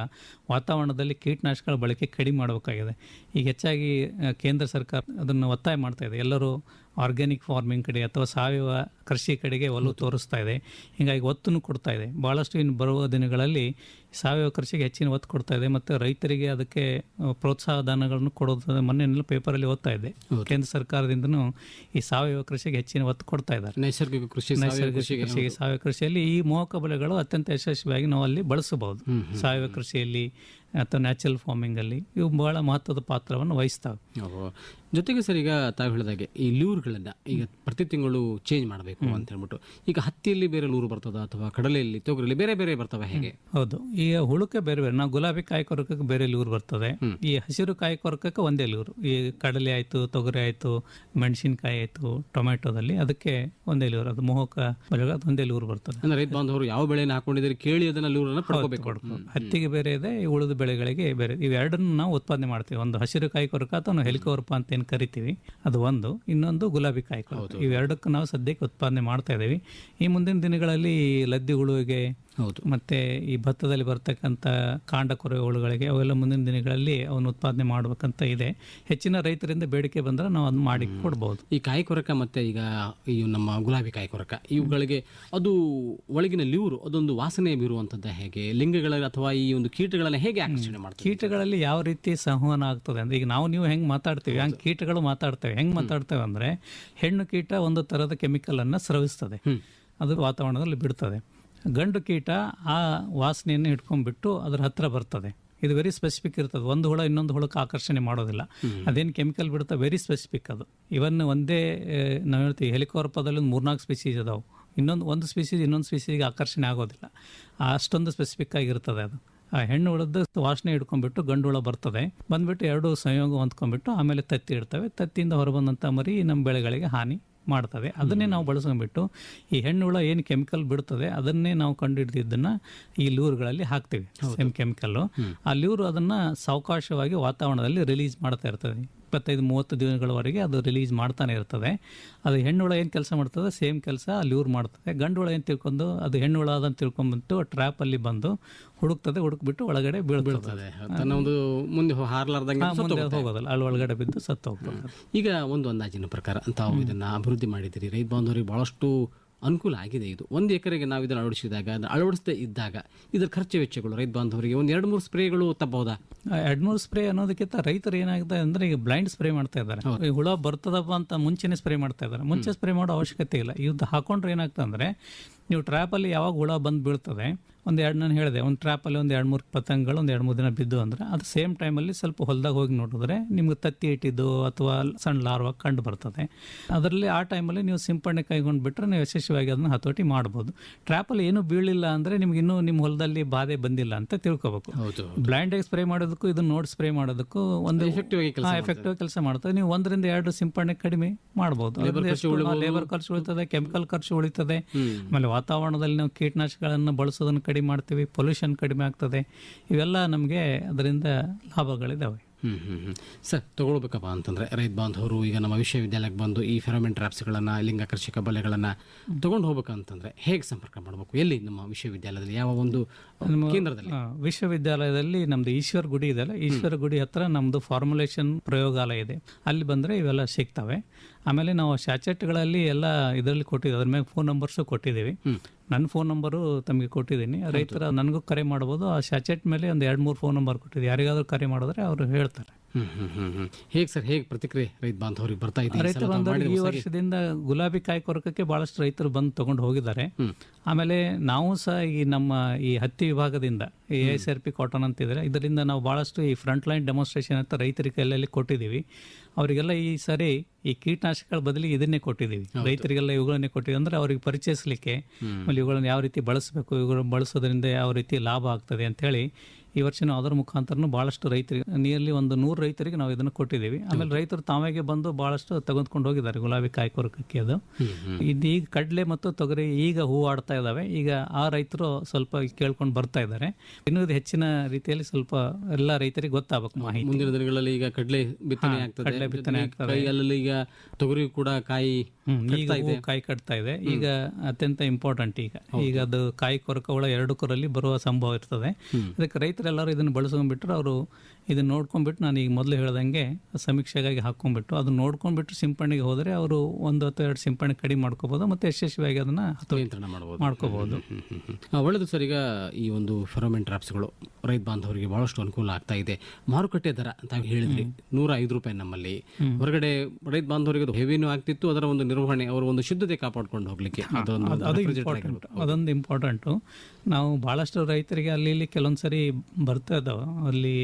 ವಾತಾವರಣದಲ್ಲಿ ಕೀಟನಾಶಕಗಳ ಬಳಕೆ ಕಡಿಮೆ ಮಾಡಬೇಕಾಗಿದೆ. ಈಗ ಹೆಚ್ಚಾಗಿ ಕೇಂದ್ರ ಸರ್ಕಾರ ಅದನ್ನು ಒತ್ತಾಯ ಮಾಡ್ತಾ ಎಲ್ಲರೂ ಆರ್ಗ್ಯಾನಿಕ್ ಫಾರ್ಮಿಂಗ್ ಕಡೆ ಅಥವಾ ಸಾವಯವ ಕೃಷಿ ಕಡೆಗೆ ಒಲವು ತೋರಿಸ್ತಾ ಇದೆ. ಹೀಗಾಗಿ ಒತ್ತನ್ನು ಕೊಡ್ತಾ ಇದೆ. ಭಾಳಷ್ಟು ಇನ್ನು ಬರುವ ದಿನಗಳಲ್ಲಿ ಸಾವಯವ ಕೃಷಿಗೆ ಹೆಚ್ಚಿನ ಒತ್ತು ಕೊಡ್ತಾ ಇದೆ ಮತ್ತು ರೈತರಿಗೆ ಅದಕ್ಕೆ ಪ್ರೋತ್ಸಾಹ ಧನಗಳನ್ನು ಕೊಡೋದು ಮೊನ್ನೆಲ್ಲ ಪೇಪರಲ್ಲಿ ಓದ್ತಾ ಇದೆ. ಕೇಂದ್ರ ಸರ್ಕಾರದಿಂದನೂ ಈ ಸಾವಯವ ಕೃಷಿಗೆ ಹೆಚ್ಚಿನ ಒತ್ತು ಕೊಡ್ತಾ ಇದ್ದಾರೆ. ನೈಸರ್ಗಿಕ ಕೃಷಿ ಸಾವಯವ ನೈಸರ್ಗಿಕ ಕೃಷಿಗೆ ಸಾವಯವ ಕೃಷಿಯಲ್ಲಿ ಈ ಮೋಹಕ ಬೆಳೆಗಳು ಅತ್ಯಂತ ಯಶಸ್ವಿಯಾಗಿ ನಾವು ಅಲ್ಲಿ ಬಳಸಬಹುದು. ಸಾವಯವ ಕೃಷಿಯಲ್ಲಿ ಅಥವಾ ನ್ಯಾಚುರಲ್ ಫಾರ್ಮಿಂಗಲ್ಲಿ ಇವು ಬಹಳ ಮಹತ್ವದ ಪಾತ್ರವನ್ನು ವಹಿಸ್ತವೆ. ಜೊತೆಗೆ ಸರ್ ಈಗ ತಾವು ಹೇಳಿದಾಗೆ ಈ ಲೂರ್ಗಳನ್ನು ಈಗ ಪ್ರತಿ ತಿಂಗಳು ಚೇಂಜ್ ಮಾಡಬೇಕು ಅಂತ ಹೇಳ್ಬಿಟ್ಟು. ಈಗ ಹತ್ತಿಯಲ್ಲಿ ಬೇರೆ ಲೂರು ಬರ್ತದ ಅಥವಾ ಕಡಲೆಯಲ್ಲಿ ತೊಗರಿಯಲ್ಲಿ ಬೇರೆ ಬೇರೆ ಬರ್ತವೆ ಹೇಗೆ? ಹೌದು. ಈ ಹುಳುಕೆ ಬೇರೆ ಬೇರೆ ನಾವು ಗುಲಾಬಿ ಕಾಯಿ ಕೊರಕಕ್ಕೆ ಬೇರೆ ಲೂರು ಬರ್ತದೆ ಈ ಹಸಿರು ಕಾಯಿ ಕೊರಕಕ್ಕೆ ಒಂದೇ ಲೂರು. ಈ ಕಡಲೆ ಆಯಿತು ತೊಗರಿ ಆಯಿತು ಮೆಣಸಿನಕಾಯಿ ಆಯಿತು ಟೊಮೆಟೊದಲ್ಲಿ ಅದಕ್ಕೆ ಒಂದೇ ಲೂರು. ಅದು ಮೋಹಕ ಅದು ಒಂದೇ ಲೂರು ಬರ್ತದೆ. ಅಂದ್ರೆ ರೈತ ಬಾಂಧವರು ಯಾವ ಬೆಳೆಯನ್ನು ಹಾಕೊಂಡಿದ್ರೆ ಕೇಳಿ ಅದನ್ನ ಲೂರನ್ನು ಪಡ್ಕೋಬೇಕು. ಹತ್ತಿಗೆ ಬೇರೆ ಇದೆ ಉಳಿದ ಬೆಳೆಗಳಿಗೆ ಬೇರೆ ಇವೆರಡನ್ನು ನಾವು ಉತ್ಪಾದನೆ ಮಾಡ್ತೀವಿ. ಒಂದು ಹಸಿರು ಕಾಯಿ ಕೊರಕ ಅಥವಾ ಹೆಲಿಕೋರ್ಪ ಅಂತ ಏನು ಕರಿತೀವಿ. ಅದು ಒಂದು. ಇನ್ನೊಂದು ಗುಲಾಬಿ ಕಾಯಿ ಇವೆರಡಕ್ಕೂ ನಾವು ಸದ್ಯಕ್ಕೆ ಉತ್ಪಾದನೆ ಮಾಡ್ತಾ ಇದ್ದೀವಿ. ಈ ಮುಂದಿನ ದಿನಗಳಲ್ಲಿ ಲದ್ದಿ ಹುಳುವಿಗೆ ಹೌದು. ಮತ್ತೆ ಈ ಭತ್ತದಲ್ಲಿ ಬರ್ತಕ್ಕಂಥ ಕಾಂಡ ಕೊರೆ ಹುಳುಗಳಿಗೆ ಅವೆಲ್ಲ ಮುಂದಿನ ದಿನಗಳಲ್ಲಿ ಅವನ್ನ ಉತ್ಪಾದನೆ ಮಾಡ್ಬೇಕಂತ ಇದೆ. ಹೆಚ್ಚಿನ ರೈತರಿಂದ ಬೇಡಿಕೆ ಬಂದ್ರೆ ನಾವು ಅದನ್ನ ಮಾಡಿ ಕೊಡ್ಬೋದು. ಈ ಕಾಯಿ ಕೊರಕ ಮತ್ತೆ ಈಗ ಈ ನಮ್ಮ ಗುಲಾಬಿ ಕಾಯಿ ಕೊರಕ ಇವುಗಳಿಗೆ ಅದು ಒಳಗಿನ ಲಿವ್ರು ಅದೊಂದು ವಾಸನೆ ಬೀರುವಂತದ್ದ ಹೇಗೆ? ಲಿಂಗಗಳ ಅಥವಾ ಈ ಒಂದು ಕೀಟಗಳನ್ನ ಹೇಗೆ ಆಕರ್ಷಣೆ ಮಾಡ್ತೀವಿ ಕೀಟಗಳಲ್ಲಿ ಯಾವ ರೀತಿ ಸಂವಹನ ಆಗ್ತದೆ ಅಂದ್ರೆ ಈಗ ನಾವು ನೀವು ಹೆಂಗೆ ಮಾತಾಡ್ತೀವಿ ಹಂಗೆ ಕೀಟಗಳು ಮಾತಾಡ್ತೇವೆ. ಹೆಂಗೆ ಮಾತಾಡ್ತೇವೆ ಅಂದ್ರೆ ಹೆಣ್ಣು ಕೀಟ ಒಂದು ತರದ ಕೆಮಿಕಲ್ ಅನ್ನ ಸ್ರವಿಸ್ತದೆ ಅದು ವಾತಾವರಣದಲ್ಲಿ ಬಿಡ್ತದೆ. ಗಂಡು ಕೀಟ ಆ ವಾಸನೆಯನ್ನು ಹಿಡ್ಕೊಂಡ್ಬಿಟ್ಟು ಅದ್ರ ಹತ್ರ ಬರ್ತದೆ. ಇದು ವೆರಿ ಸ್ಪೆಸಿಫಿಕ್ ಇರ್ತದೆ. ಒಂದು ಹುಳ ಇನ್ನೊಂದು ಹುಳಕ್ಕೆ ಆಕರ್ಷಣೆ ಮಾಡೋದಿಲ್ಲ. ಅದೇನು ಕೆಮಿಕಲ್ ಬಿಡುತ್ತೆ ವೆರಿ ಸ್ಪೆಸಿಫಿಕ್ ಅದು. ಇವನ್ ಒಂದೇ ನಾವು ಹೇಳ್ತೀವಿ ಹೆಲಿಕಾರ್ಪದಲ್ಲಿ ಒಂದು ಮೂರ್ನಾಲ್ಕು ಸ್ಪೀಸೀಸ್ ಅದಾವೆ. ಇನ್ನೊಂದು ಒಂದು ಸ್ಪೀಸೀಸ್ ಇನ್ನೊಂದು ಸ್ಪೀಸೀಸ್ಗೆ ಆಕರ್ಷಣೆ ಆಗೋದಿಲ್ಲ. ಅಷ್ಟೊಂದು ಸ್ಪೆಸಿಫಿಕ್ ಆಗಿರ್ತದೆ ಅದು. ಆ ಹೆಣ್ಣು ಹುಳದ ವಾಸನೆ ಹಿಡ್ಕೊಂಡ್ಬಿಟ್ಟು ಗಂಡು ಹುಳ ಬರ್ತದೆ. ಬಂದ್ಬಿಟ್ಟು ಎರಡು ಸಂಯೋಗ ಹೊಂದ್ಕೊಂಡ್ಬಿಟ್ಟು ಆಮೇಲೆ ತತ್ತಿ ಇಡ್ತವೆ. ತತ್ತಿಯಿಂದ ಹೊರಬಂದಂಥ ಮರಿ ನಮ್ಮ ಬೆಳೆಗಳಿಗೆ ಹಾನಿ ಮಾಡ್ತವೆ. ಅದನ್ನೇ ನಾವು ಬಳಸ್ಕೊಂಡ್ಬಿಟ್ಟು ಈ ಹೆಣ್ಣು ಹುಳ ಏನು ಕೆಮಿಕಲ್ ಬಿಡ್ತದೆ ಅದನ್ನೇ ನಾವು ಕಂಡುಹಿಡಿದಿದ್ದನ್ನ ಈ ಲೂರುಗಳಲ್ಲಿ ಹಾಕ್ತೀವಿ. Same chemical. ಆ ಲೂರು ಅದನ್ನ ಸಾವಕಾಶವಾಗಿ ವಾತಾವರಣದಲ್ಲಿ ರಿಲೀಸ್ ಮಾಡ್ತಾ ಇರ್ತದೆ. ಇಪ್ಪತ್ತೈದು ಮೂವತ್ತು ದಿನಗಳವರೆಗೆ ಅದು ರಿಲೀಸ್ ಮಾಡ್ತಾನೆ ಇರ್ತದೆ. ಅದು ಹೆಣ್ಣುಳ ಏನು ಕೆಲಸ ಮಾಡ್ತದೆ? ಸೇಮ್ ಕೆಲಸ ಅಲ್ಲಿ ಊರು ಮಾಡ್ತದೆ. ಗಂಡುಳ ಏನು ತಿಳ್ಕೊಂಡು? ಅದು ಹೆಣ್ಣುಳ ಅದನ್ನು ತಿಳ್ಕೊಂಡ್ಬಿಟ್ಟು ಟ್ರ್ಯಾಪಲ್ಲಿ ಬಂದು ಹುಡುಕ್ತದೆ. ಹುಡುಕ್ಬಿಟ್ಟು ಒಳಗಡೆ ಬೀಳ್ತದೆ. ತನ್ನ ಒಂದು ಮುಂದೆ ಹಾರ್ಲಾರ್ದಂಗೆ ಹೋಗೋದಲ್ಲ. ಅಲ್ಲಿ ಒಳಗಡೆ ಬಿದ್ದು ಸತ್ತು ಹೋಗ್ತದೆ ಈಗ ಒಂದು ಅಂದಾಜಿನ ಪ್ರಕಾರ ಅಂತ ಇದನ್ನು ಅಭಿವೃದ್ಧಿ ಮಾಡಿದ್ದೀರಿ. ರೈತ ಬಾಂಧವರಿಗೆ ಬಹಳಷ್ಟು ಅನುಕೂಲ ಆಗಿದೆ ಇದು. ಒಂದು ಎಕರೆಗೆ ನಾವು ಇದನ್ನು ಅಳವಡಿಸಿದಾಗ ಅದನ್ನ ಅಳವಡಿಸದೇ ಇದ್ದಾಗ ಇದರ ಖರ್ಚು ವೆಚ್ಚಗಳು ರೈತ ಬಾಂಧವರಿಗೆ ಒಂದು ಎರಡು ಮೂರು ಸ್ಪ್ರೇಗಳು ತಪ್ಪಬಹುದಾ? ಎರಡ್ಮೂರು ಸ್ಪ್ರೇ ಅನ್ನೋದಕ್ಕಿಂತ ರೈತರು ಏನಾಗಿದೆ ಅಂದ್ರೆ ಈಗ ಬ್ಲೈಂಡ್ ಸ್ಪ್ರೇ ಮಾಡ್ತಾ ಇದ್ದಾರೆ. ಹುಳ ಬರ್ತದಪ್ಪ ಅಂತ ಮುಂಚೆನೆ ಸ್ಪ್ರೇ ಮಾಡ್ತಾ ಇದ್ದಾರೆ. ಮುಂಚೆ ಸ್ಪ್ರೇ ಮಾಡೋ ಅವಶ್ಯಕತೆ ಇಲ್ಲ. ಇದು ಹಾಕೊಂಡ್ರೆ ಏನಾಗ್ತದೆ ಅಂದ್ರೆ ನೀವು ಟ್ರ್ಯಾಪಲ್ಲಿ ಯಾವಾಗ ಹುಳ ಬಂದು ಬೀಳ್ತದೆ ಒಂದು ಎರಡು ನಾನು ಹೇಳಿದೆ ಒಂದು ಟ್ರ್ಯಾಪಲ್ಲಿ ಒಂದು ಎರಡು ಮೂರು ಪತಂಗಗಳು ಒಂದು ಎರಡು ಮೂರು ದಿನ ಬಿದ್ದು ಅಂದರೆ ಅದು ಸೇಮ್ ಟೈಮಲ್ಲಿ ಸ್ವಲ್ಪ ಹೊಲದಾಗ ಹೋಗಿ ನೋಡಿದ್ರೆ ನಿಮ್ಗೆ ತತ್ತಿ ಇಟ್ಟಿದ್ದು ಅಥವಾ ಸಣ್ಣ ಲಾರ್ವ ಕಂಡು ಬರ್ತದೆ. ಅದರಲ್ಲಿ ಆ ಟೈಮಲ್ಲಿ ನೀವು ಸಿಂಪಡಣೆ ಕೈಗೊಂಡು ಬಿಟ್ಟರೆ ನೀವು ಯಶಸ್ವಿಯಾಗಿ ಅದನ್ನು ಹತೋಟಿ ಮಾಡ್ಬೋದು. ಟ್ರ್ಯಾಪಲ್ಲಿ ಏನೂ ಬೀಳಿಲ್ಲ ಅಂದರೆ ನಿಮ್ಗೆ ಇನ್ನೂ ನಿಮ್ಮ ಹೊಲದಲ್ಲಿ ಬಾಧೆ ಬಂದಿಲ್ಲ ಅಂತ ತಿಳ್ಕೊಬೇಕು. ಹೌದು ಬ್ಲೈಂಡ್ ಆಗಿ ಸ್ಪ್ರೇ ಮಾಡೋದಕ್ಕೂ ಇದು ನೋಡಿ ಸ್ಪ್ರೇ ಮಾಡೋದಕ್ಕೂ ಒಂದು ಎಫೆಕ್ಟಿವ್ ಎಫೆಕ್ಟಿವ್ ಕೆಲಸ ಮಾಡ್ತದೆ ನೀವು ಒಂದರಿಂದ ಎರಡು ಸಿಂಪಡಣೆ ಕಡಿಮೆ ಮಾಡ್ಬೋದು. ಲೇಬರ್ ಖರ್ಚು ಉಳಿತದೆ ಕೆಮಿಕಲ್ ಖರ್ಚು ಉಳಿತದೆ. ಆಮೇಲೆ ವಾತಾವರಣದಲ್ಲಿ ನಾವು ಕೀಟನಾಶಕಗಳನ್ನು ಬಳಸೋದನ್ನು ಕಡಿಮೆ ಮಾಡ್ತೀವಿ ಪೊಲ್ಯೂಷನ್ ಕಡಿಮೆ ಆಗ್ತದೆ. ಇವೆಲ್ಲ ನಮಗೆ ಅದರಿಂದ ಲಾಭಗಳಿದ್ದಾವೆ ಹ್ಞೂ ಹ್ಞೂ ಹ್ಞೂ ಸರ್ ತೊಗೊಳ್ಬೇಕಪ್ಪ ಅಂತಂದ್ರೆ ರೈತ ಬಾಂಧವರು ಈಗ ನಮ್ಮ ವಿಶ್ವವಿದ್ಯಾಲಯಕ್ಕೆ ಬಂದು ಈ ಫೆರೋಮೆನ್ ಲಿಂಗ ಕೃಷಿಕ ಬಲೆಗಳನ್ನು ತೊಗೊಂಡು ಹೋಗ್ಬೇಕಂತಂದರೆ ಹೇಗೆ ಸಂಪರ್ಕ ಮಾಡಬೇಕು? ಎಲ್ಲಿ ನಮ್ಮ ವಿಶ್ವವಿದ್ಯಾಲಯದಲ್ಲಿ ಯಾವ ಒಂದು ಕೇಂದ್ರದಲ್ಲಿ. ವಿಶ್ವವಿದ್ಯಾಲಯದಲ್ಲಿ ನಮ್ದು ಈಶ್ವರ ಗುಡಿ ಇದೆ ಅಲ್ಲ? ಈಶ್ವರ ಗುಡಿ ಹತ್ರ ನಮ್ದು ಫಾರ್ಮುಲೇಷನ್ ಪ್ರಯೋಗಾಲಯ ಇದೆ. ಅಲ್ಲಿ ಬಂದ್ರೆ ಇವೆಲ್ಲ ಸಿಗ್ತವೆ. ಆಮೇಲೆ ನಾವು ಶಾಚೆಟ್ಗಳಲ್ಲಿ ಎಲ್ಲ ಇದರಲ್ಲಿ ಕೊಟ್ಟಿದ್ದೀವಿ ಅದ್ರ ಮೇಲೆ ಫೋನ್ ನಂಬರ್ಸು ಕೊಟ್ಟಿದ್ದೀವಿ. ನನ್ನ ಫೋನ್ ನಂಬರು ತಮಗೆ ಕೊಟ್ಟಿದ್ದೀನಿ. ರೈತರ ನನಗೂ ಕರೆ ಮಾಡ್ಬೋದು. ಆ ಶಾಚೆಟ್ ಮೇಲೆ ಒಂದು ಎರಡು ಮೂರು ಫೋನ್ ನಂಬರ್ ಕೊಟ್ಟಿದ್ದೀವಿ. ಯಾರಿಗಾದ್ರೂ ಕರೆ ಮಾಡಿದ್ರೆ ಅವರು ಹೇಳ್ತಾರೆ. ಹೇಗೆ ಸರ್ ಹೇಗೆ ಪ್ರತಿಕ್ರಿಯೆ ರೈತ ಬಾಂಧವರಿಗೆ ಬರ್ತಾ ಇದೆ ಈ ರೈತ ಈ ವರ್ಷದಿಂದ ಗುಲಾಬಿ ಕಾಯಿ ಕೊರಕಕ್ಕೆ ಬಹಳಷ್ಟು ರೈತರು ಬಂದು ತಗೊಂಡು ಹೋಗಿದ್ದಾರೆ. ಆಮೇಲೆ ನಾವು ಸಹ ಈ ನಮ್ಮ ಈ ಹತ್ತಿ ವಿಭಾಗದಿಂದ ಎಸ್ ಆರ್ ಪಿ ಕಾಟನ್ ಅಂತಿದ್ದಾರೆ. ಇದರಿಂದ ನಾವು ಬಹಳಷ್ಟು ಈ ಫ್ರಂಟ್ ಲೈನ್ ಡೆಮಾನ್ಸ್ಟ್ರೇಷನ್ ಅಂತ ರೈತರಿಗೆ ಕೈಯಲ್ಲಿ ಕೊಟ್ಟಿದ್ದೀವಿ. ಅವರಿಗೆಲ್ಲ ಈ ಸರಿ ಈ ಕೀಟನಾಶಕಗಳ ಬದಲಿ ಇದನ್ನೇ ಕೊಟ್ಟಿದ್ದೀವಿ. ರೈತರಿಗೆಲ್ಲ ಇವುಗಳನ್ನೇ ಕೊಟ್ಟಿದ್ದೀವಿ. ಅಂದರೆ ಅವ್ರಿಗೆ ಪರಿಚಯಿಸಲಿಕ್ಕೆ ಆಮೇಲೆ ಇವುಗಳನ್ನು ಯಾವ ರೀತಿ ಬಳಸಬೇಕು ಇವುಗಳನ್ನು ಬಳಸೋದ್ರಿಂದ ಯಾವ ರೀತಿ ಲಾಭ ಆಗ್ತದೆ ಅಂತ ಹೇಳಿ ಈ ವರ್ಷ ನಾವು ಅದರ ಮುಖಾಂತರನು ಭಾಳಷ್ಟು ರೈತರಿಗೆ ನಿಯರ್ಲಿ ಒಂದು ನೂರು ರೈತರಿಗೆ ನಾವು ಇದನ್ನು ಕೊಟ್ಟಿದ್ದೀವಿ. ಆಮೇಲೆ ರೈತರು ತಾವಾಗೆ ಬಂದು ಭಾಳಷ್ಟು ತೆಗೆದುಕೊಂಡು ಹೋಗಿದ್ದಾರೆ ಗುಲಾಬಿ ಕಾಯಿ ಕೊರಕಕ್ಕೆ ಅದು. ಇದೀಗ ಈಗ ಕಡಲೆ ಮತ್ತು ತೊಗರಿ ಈಗ ಹೂ ಆಡ್ತಾ ಇದ್ದಾವೆ ಈಗ ಆ ರೈತರು ಸ್ವಲ್ಪ ಕೇಳ್ಕೊಂಡು ಬರ್ತಾ ಇದ್ದಾರೆ. ಇನ್ನೂ ಇದು ಹೆಚ್ಚಿನ ರೀತಿಯಲ್ಲಿ ಸ್ವಲ್ಪ ಎಲ್ಲ ರೈತರಿಗೆ ಗೊತ್ತಾಗಬೇಕು ಮಾಹಿತಿ. ಮುಂದಿನ ದಿನಗಳಲ್ಲಿ ಈಗ ಕಡಲೆ ಬಿತ್ತನೆ ಆಗ್ತದೆ. ಕಡಲೆ ಬಿತ್ತನೆ ಆಗ್ತದೆ. ಈಗ ತೊಗರಿ ಕೂಡ ಕಾಯಿ ಈಗ ಕಾಯಿ ಕಟ್ತಾ ಇದೆ. ಈಗ ಅತ್ಯಂತ ಇಂಪಾರ್ಟೆಂಟ್ ಈಗ. ಈಗ ಅದು ಕಾಯಿ ಕೊರಕ ಹುಳ ಎರಡು ಕೊರಲ್ಲಿ ಬರುವ ಸಂಭವ ಇರ್ತದೆ. ಅದಕ್ಕೆ ರೈತರೆಲ್ಲರೂ ಇದನ್ನು ಬಳಸ್ಕೊಂಡ್ಬಿಟ್ರೆ ಅವರು ಇದನ್ನ ನೋಡ್ಕೊಂಡ್ಬಿಟ್ಟು ನಾನು ಈಗ ಮೊದಲು ಹೇಳ್ದಂಗೆ ಸಮೀಕ್ಷೆಗಾಗಿ ಹಾಕ್ಕೊಂಬಿಟ್ಟು ಅದನ್ನ ನೋಡ್ಕೊಂಡ್ಬಿಟ್ಟು ಸಿಂಪಡಣೆಗೆ ಹೋದರೆ ಅವರು ಒಂದು ಅಥವಾ ಎರಡು ಸಿಂಪಡಣೆ ಕಡಿಮೆ ಮಾಡ್ಕೋಬೋದು ಮತ್ತೆ ಯಶಸ್ವಿಯಾಗಿ ಅದನ್ನ ನಿಯಂತ್ರಣ ಮಾಡ್ಬೋದು. ಮಾಡ್ಕೋಬೋದು. ಒಳ್ಳೆಯದು ಸರ್ ಈಗ ಈ ಒಂದು ಫೆರೋಮೆಂಟ್ ಟ್ರಾಪ್ಸ್ಗಳು ರೈತ ಬಾಂಧವರಿಗೆ ಬಹಳಷ್ಟು ಅನುಕೂಲ ಆಗ್ತಾ ಇದೆ. ಮಾರುಕಟ್ಟೆ ದರ ತಾವು ಹೇಳಿದ್ರಿ ನೂರ ಐದು ರೂಪಾಯಿ ನಮ್ಮಲ್ಲಿ. ಹೊರಗಡೆ ರೈತ ಬಾಂಧವರಿಗೆ ಅದು ಹೆವಿನೂ ಆಗ್ತಿತ್ತು. ಅದರ ಒಂದು ನಿರ್ವಹಣೆ ಅವರ ಒಂದು ಶುದ್ಧತೆ ಕಾಪಾಡ್ಕೊಂಡು ಹೋಗ್ಲಿಕ್ಕೆ ಅದೊಂದು ಅದು ಇಂಪಾರ್ಟೆಂಟ್ ಅದೊಂದು ಇಂಪಾರ್ಟೆಂಟು ನಾವು ಭಾಳಷ್ಟು ರೈತರಿಗೆ ಅಲ್ಲಿ ಇಲ್ಲಿ ಕೆಲವೊಂದು ಸರಿ ಬರ್ತಾ ಇದ್ದಾವೆ. ಅಲ್ಲಿ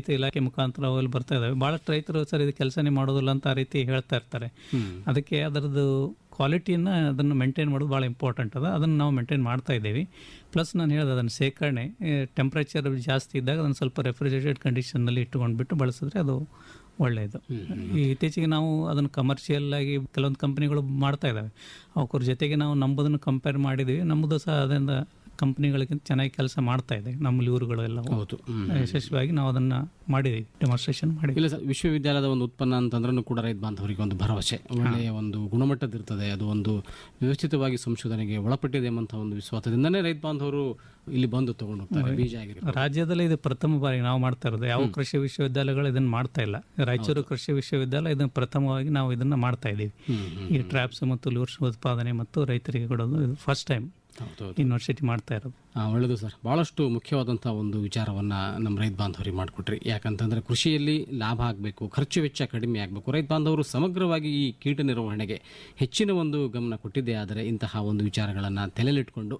ರೈತ ಇಲಾಖೆ ಮುಖಾಂತರ ಅವೆಲ್ಲ ಬರ್ತಾ ಇದ್ದಾವೆ ಭಾಳಷ್ಟು ರೈತರು ಸರ್ ಇದು ಕೆಲಸನೇ ಮಾಡೋದಿಲ್ಲ ಅಂತ ಆ ರೀತಿ ಹೇಳ್ತಾ ಇರ್ತಾರೆ. ಅದಕ್ಕೆ ಅದರದ್ದು ಕ್ವಾಲಿಟಿಯನ್ನು ಅದನ್ನು ಮೇಂಟೈನ್ ಮಾಡೋದು ಭಾಳ ಇಂಪಾರ್ಟೆಂಟ್ ಅದ. ಅದನ್ನು ನಾವು ಮೇಂಟೈನ್ ಮಾಡ್ತಾ ಇದ್ದೀವಿ. ಪ್ಲಸ್ ನಾನು ಹೇಳಿದೆ ಅದನ್ನು ಶೇಖರಣೆ ಟೆಂಪ್ರೇಚರ್ ಜಾಸ್ತಿ ಇದ್ದಾಗ ಅದನ್ನು ಸ್ವಲ್ಪ ರೆಫ್ರಿಜರೇಟೆಡ್ ಕಂಡೀಷನ್ನಲ್ಲಿ ಇಟ್ಟುಕೊಂಡ್ಬಿಟ್ಟು ಬಳಸಿದ್ರೆ ಅದು ಒಳ್ಳೆಯದು. ಈ ಇತ್ತೀಚೆಗೆ ನಾವು ಅದನ್ನು ಕಮರ್ಷಿಯಲ್ ಆಗಿ ಕೆಲವೊಂದು ಕಂಪ್ನಿಗಳು ಮಾಡ್ತಾ ಇದ್ದಾವೆ ಅವ್ರ ಜೊತೆಗೆ ನಾವು ನಂಬೋದನ್ನು ಕಂಪೇರ್ ಮಾಡಿದ್ದೀವಿ. ನಮ್ಮದು ಸಹ ಅದರಿಂದ ಕಂಪ್ನಿಗಳಿಗಿಂತ ಚೆನ್ನಾಗಿ ಕೆಲಸ ಮಾಡ್ತಾ ಇದೆ ನಮ್ಮಲ್ಲಿ ಊರುಗಳೆಲ್ಲ ಎಲ್ಲ. ಹೌದು. ಯಶಸ್ವಿಯಾಗಿ ನಾವು ಅದನ್ನ ಮಾಡಿದೀವಿ ಡೆಮಾನ್ಸ್ಟ್ರೇಷನ್ ಮಾಡಿ ಇಲ್ಲ ಸರ್ ವಿಶ್ವವಿದ್ಯಾಲಯದ ಒಂದು ಉತ್ಪನ್ನ ಅಂತಂದ್ರೂ ಕೂಡ ರೈತ ಬಾಂಧವರಿಗೆ ಒಂದು ಭರವಸೆ. ಒಳ್ಳೆಯ ಒಂದು ಗುಣಮಟ್ಟದಿರ್ತದೆ ಅದು ಒಂದು ವ್ಯವಸ್ಥಿತವಾಗಿ ಸಂಶೋಧನೆಗೆ ಒಳಪಟ್ಟಿದೆ ಎಂಬಂಥ ಒಂದು ವಿಶ್ವಾಸದಿಂದನೇ ರೈತ ಬಾಂಧವರು ಇಲ್ಲಿ ಬಂದು ತಗೊಂಡು ಹೋಗ್ತಾರೆ ಬೀಜ ರಾಜ್ಯದಲ್ಲಿ ಇದು ಪ್ರಥಮ ಬಾರಿ ನಾವು ಮಾಡ್ತಾ ಇರೋದು. ಯಾವ ಕೃಷಿ ವಿಶ್ವವಿದ್ಯಾಲಯಗಳು ಇದನ್ನು ಮಾಡ್ತಾ ಇಲ್ಲ. ರಾಯಚೂರು ಕೃಷಿ ವಿಶ್ವವಿದ್ಯಾಲಯ ಇದನ್ನು ಪ್ರಥಮವಾಗಿ ನಾವು ಇದನ್ನು ಮಾಡ್ತಾ ಇದ್ದೀವಿ ಈ ಟ್ರ್ಯಾಪ್ಸ್ ಮತ್ತು ಲೂರ್ಸ್ ಉತ್ಪಾದನೆ ಮತ್ತು ರೈತರಿಗೆ ಕೊಡೋದು ಇದು ಫಸ್ಟ್ ಟೈಮ್ ಯೂನಿವರ್ಸಿಟಿ ಮಾಡ್ತಾ ಇರೋದು. ಒಳ್ಳೆಯದು ಸರ್. ಭಾಳಷ್ಟು ಮುಖ್ಯವಾದಂಥ ಒಂದು ವಿಚಾರವನ್ನು ನಮ್ಮ ರೈತ ಬಾಂಧವರಿಗೆ ಮಾಡಿಕೊಟ್ರಿ. ಯಾಕಂತಂದರೆ ಕೃಷಿಯಲ್ಲಿ ಲಾಭ ಆಗಬೇಕು ಖರ್ಚು ವೆಚ್ಚ ಕಡಿಮೆ ಆಗಬೇಕು. ರೈತ ಬಾಂಧವರು ಸಮಗ್ರವಾಗಿ ಈ ಕೀಟ ನಿರ್ವಹಣೆಗೆ ಹೆಚ್ಚಿನ ಒಂದು ಗಮನ ಕೊಟ್ಟಿದ್ದೇ ಆದರೆ ಇಂತಹ ಒಂದು ವಿಚಾರಗಳನ್ನು ತಲೆಯಲ್ಲಿಟ್ಕೊಂಡು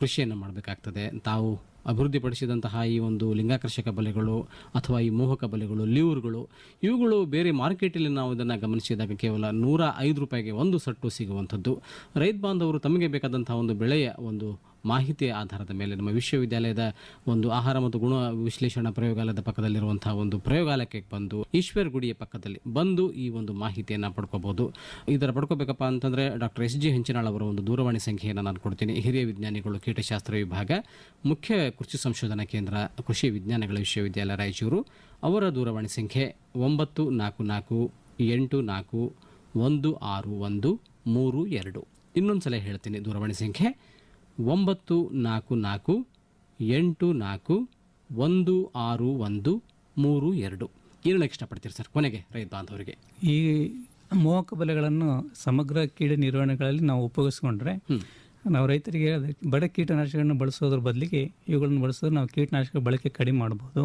ಕೃಷಿಯನ್ನು ಮಾಡಬೇಕಾಗ್ತದೆ. ತಾವು ಅಭಿವೃದ್ಧಿಪಡಿಸಿದಂತಹ ಈ ಒಂದು ಲಿಂಗಾಕರ್ಷಕ ಬಲೆಗಳು ಅಥವಾ ಈ ಮೋಹಕ ಬಲೆಗಳು ಲಿವರ್ಗಳು ಇವುಗಳು ಬೇರೆ ಮಾರ್ಕೆಟಲ್ಲಿ ನಾವು ಇದನ್ನು ಗಮನಿಸಿದಾಗ ಕೇವಲ ನೂರ ಐದು ರೂಪಾಯಿಗೆ ಒಂದು ಸಟ್ಟು ಸಿಗುವಂಥದ್ದು. ರೈತ ಬಾಂಧವರು ತಮಗೆ ಬೇಕಾದಂತಹ ಒಂದು ಬೆಳೆಯ ಒಂದು ಮಾಹಿತಿಯ ಆಧಾರದ ಮೇಲೆ ನಮ್ಮ ವಿಶ್ವವಿದ್ಯಾಲಯದ ಒಂದು ಆಹಾರ ಮತ್ತು ಗುಣ ವಿಶ್ಲೇಷಣಾ ಪ್ರಯೋಗಾಲಯದ ಪಕ್ಕದಲ್ಲಿರುವಂತಹ ಒಂದು ಪ್ರಯೋಗಾಲಯಕ್ಕೆ ಬಂದು ಈಶ್ವರ್ ಗುಡಿಯ ಪಕ್ಕದಲ್ಲಿ ಬಂದು ಈ ಒಂದು ಮಾಹಿತಿಯನ್ನು ಪಡ್ಕೋಬಹುದು ಇದರ ಪಡ್ಕೋಬೇಕಪ್ಪ ಅಂತಂದರೆ ಡಾಕ್ಟರ್ ಎಸ್ ಜಿ ಹೆಂಚಿನಾಳ್ ಅವರ ಒಂದು ದೂರವಾಣಿ ಸಂಖ್ಯೆಯನ್ನು ನಾನು ಕೊಡ್ತೀನಿ. ಹಿರಿಯ ವಿಜ್ಞಾನಿಗಳು, ಕೀಟಶಾಸ್ತ್ರ ವಿಭಾಗ, ಮುಖ್ಯ ಕೃಷಿ ಸಂಶೋಧನಾ ಕೇಂದ್ರ ಕೃಷಿ ವಿಜ್ಞಾನಗಳ ವಿಶ್ವವಿದ್ಯಾಲಯ ರಾಯಚೂರು. ಅವರ ದೂರವಾಣಿ ಸಂಖ್ಯೆ ಒಂಬತ್ತು ನಾಲ್ಕು ನಾಲ್ಕು ಎಂಟು ನಾಲ್ಕು ಒಂದು ಆರು ಒಂದು ಮೂರು ಎರಡು. ಇನ್ನೊಂದು ಸಲ ಹೇಳ್ತೀನಿ ದೂರವಾಣಿ ಸಂಖ್ಯೆ ಒಂಬತ್ತು ನಾಲ್ಕು ನಾಲ್ಕು ಎಂಟು ನಾಲ್ಕು ಒಂದು ಆರು ಒಂದು ಮೂರು ಎರಡು. ಏನು ಇಷ್ಟಪಡ್ತೀರಿ ಸರ್ ಕೊನೆಗೆ ರೈತ ಬಾಂಧವರಿಗೆ? ಈ ಮೋಹಕ ಬಲೆಗಳನ್ನು ಸಮಗ್ರ ಕೀಟ ನಿರ್ವಹಣೆಗಳಲ್ಲಿ ನಾವು ಉಪಯೋಗಿಸ್ಕೊಂಡ್ರೆ ನಾವು ರೈತರಿಗೆ ಬಡ ಕೀಟನಾಶಕಗಳನ್ನು ಬಳಸೋದ್ರ ಬದಲಿಗೆ ಇವುಗಳನ್ನು ಬಳಸಿದ್ರೆ ನಾವು ಕೀಟನಾಶಕ ಬಳಕೆ ಕಡಿಮೆ ಮಾಡ್ಬೋದು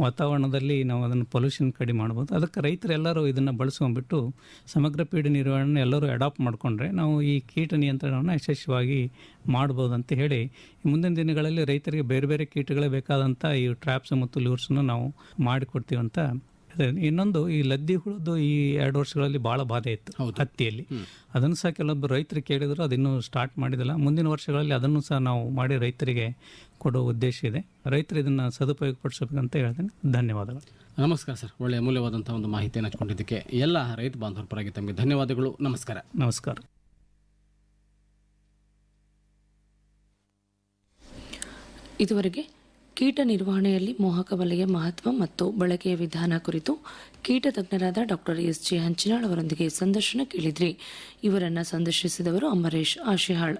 ವಾತಾವರಣದಲ್ಲಿ ನಾವು ಅದನ್ನು ಪೊಲ್ಯೂಷನ್ ಕಡಿಮೆ ಮಾಡ್ಬೋದು ಅದಕ್ಕೆ ರೈತರೆಲ್ಲರೂ ಇದನ್ನು ಬಳಸ್ಕೊಂಡ್ಬಿಟ್ಟು ಸಮಗ್ರ ಪೀಡೆ ನಿರ್ವಹಣೆ ಎಲ್ಲರೂ ಅಡಾಪ್ಟ್ ಮಾಡಿಕೊಂಡ್ರೆ ನಾವು ಈ ಕೀಟ ನಿಯಂತ್ರಣವನ್ನು ಯಶಸ್ವಿಯಾಗಿ ಮಾಡ್ಬೋದು ಅಂತ ಹೇಳಿ ಮುಂದಿನ ದಿನಗಳಲ್ಲಿ ರೈತರಿಗೆ ಬೇರೆ ಬೇರೆ ಕೀಟಗಳೇ ಬೇಕಾದಂಥ ಈ ಟ್ರ್ಯಾಪ್ಸ್ ಮತ್ತು ಲೂರ್ಸನ್ನು ನಾವು ಮಾಡಿಕೊಡ್ತೀವಿ ಅಂತ ಇದೆ. ಇನ್ನೊಂದು ಈ ಲದ್ದಿ ಹುಳದ್ದು ಈ ಎರಡು ವರ್ಷಗಳಲ್ಲಿ ಭಾಳ ಬಾಧೆ ಇತ್ತು ಹತ್ತಿಯಲ್ಲಿ. ಅದನ್ನು ಸಹ ಕೆಲವೊಬ್ಬರು ರೈತರು ಕೇಳಿದ್ರು ಅದಿನ್ನೂ ಸ್ಟಾರ್ಟ್ ಮಾಡಿದಿಲ್ಲ. ಮುಂದಿನ ವರ್ಷಗಳಲ್ಲಿ ಅದನ್ನು ಸಹ ನಾವು ಮಾಡಿ ರೈತರಿಗೆ ಕೊಡೋ ಉದ್ದೇಶ ಇದೆ. ರೈತರು ಇದನ್ನು ಸದುಪಯೋಗಪಡಿಸಬೇಕಂತ ಹೇಳ್ತೇನೆ. ಧನ್ಯವಾದಗಳು. ನಮಸ್ಕಾರ ಸರ್. ಒಳ್ಳೆಯ ಅಮೂಲ್ಯವಾದಂಥ ಒಂದು ಮಾಹಿತಿಯನ್ನು ಹಚ್ಕೊಂಡಿದ್ದಕ್ಕೆ ಎಲ್ಲ ರೈತ ಬಾಂಧವರ ಪರವಾಗಿ ತಮಗೆ ಧನ್ಯವಾದಗಳು. ನಮಸ್ಕಾರ. ನಮಸ್ಕಾರ. ಇದುವರೆಗೆ ಕೀಟ ನಿರ್ವಹಣೆಯಲ್ಲಿ ಮೋಹಕ ಬಲೆಯ ಮಹತ್ವ ಮತ್ತು ಬಳಕೆಯ ವಿಧಾನ ಕುರಿತು ಕೀಟ ತಜ್ಞರಾದ ಡಾಕ್ಟರ್ ಎಸ್ ಜೆ ಹಂಚಿನಾಳ್ ಅವರೊಂದಿಗೆ ಸಂದರ್ಶನ ಕೇಳಿದ್ರಿ. ಇವರನ್ನು ಸಂದರ್ಶಿಸಿದವರು ಅಮರೇಶ್ ಆಶಿಹಾಳ್.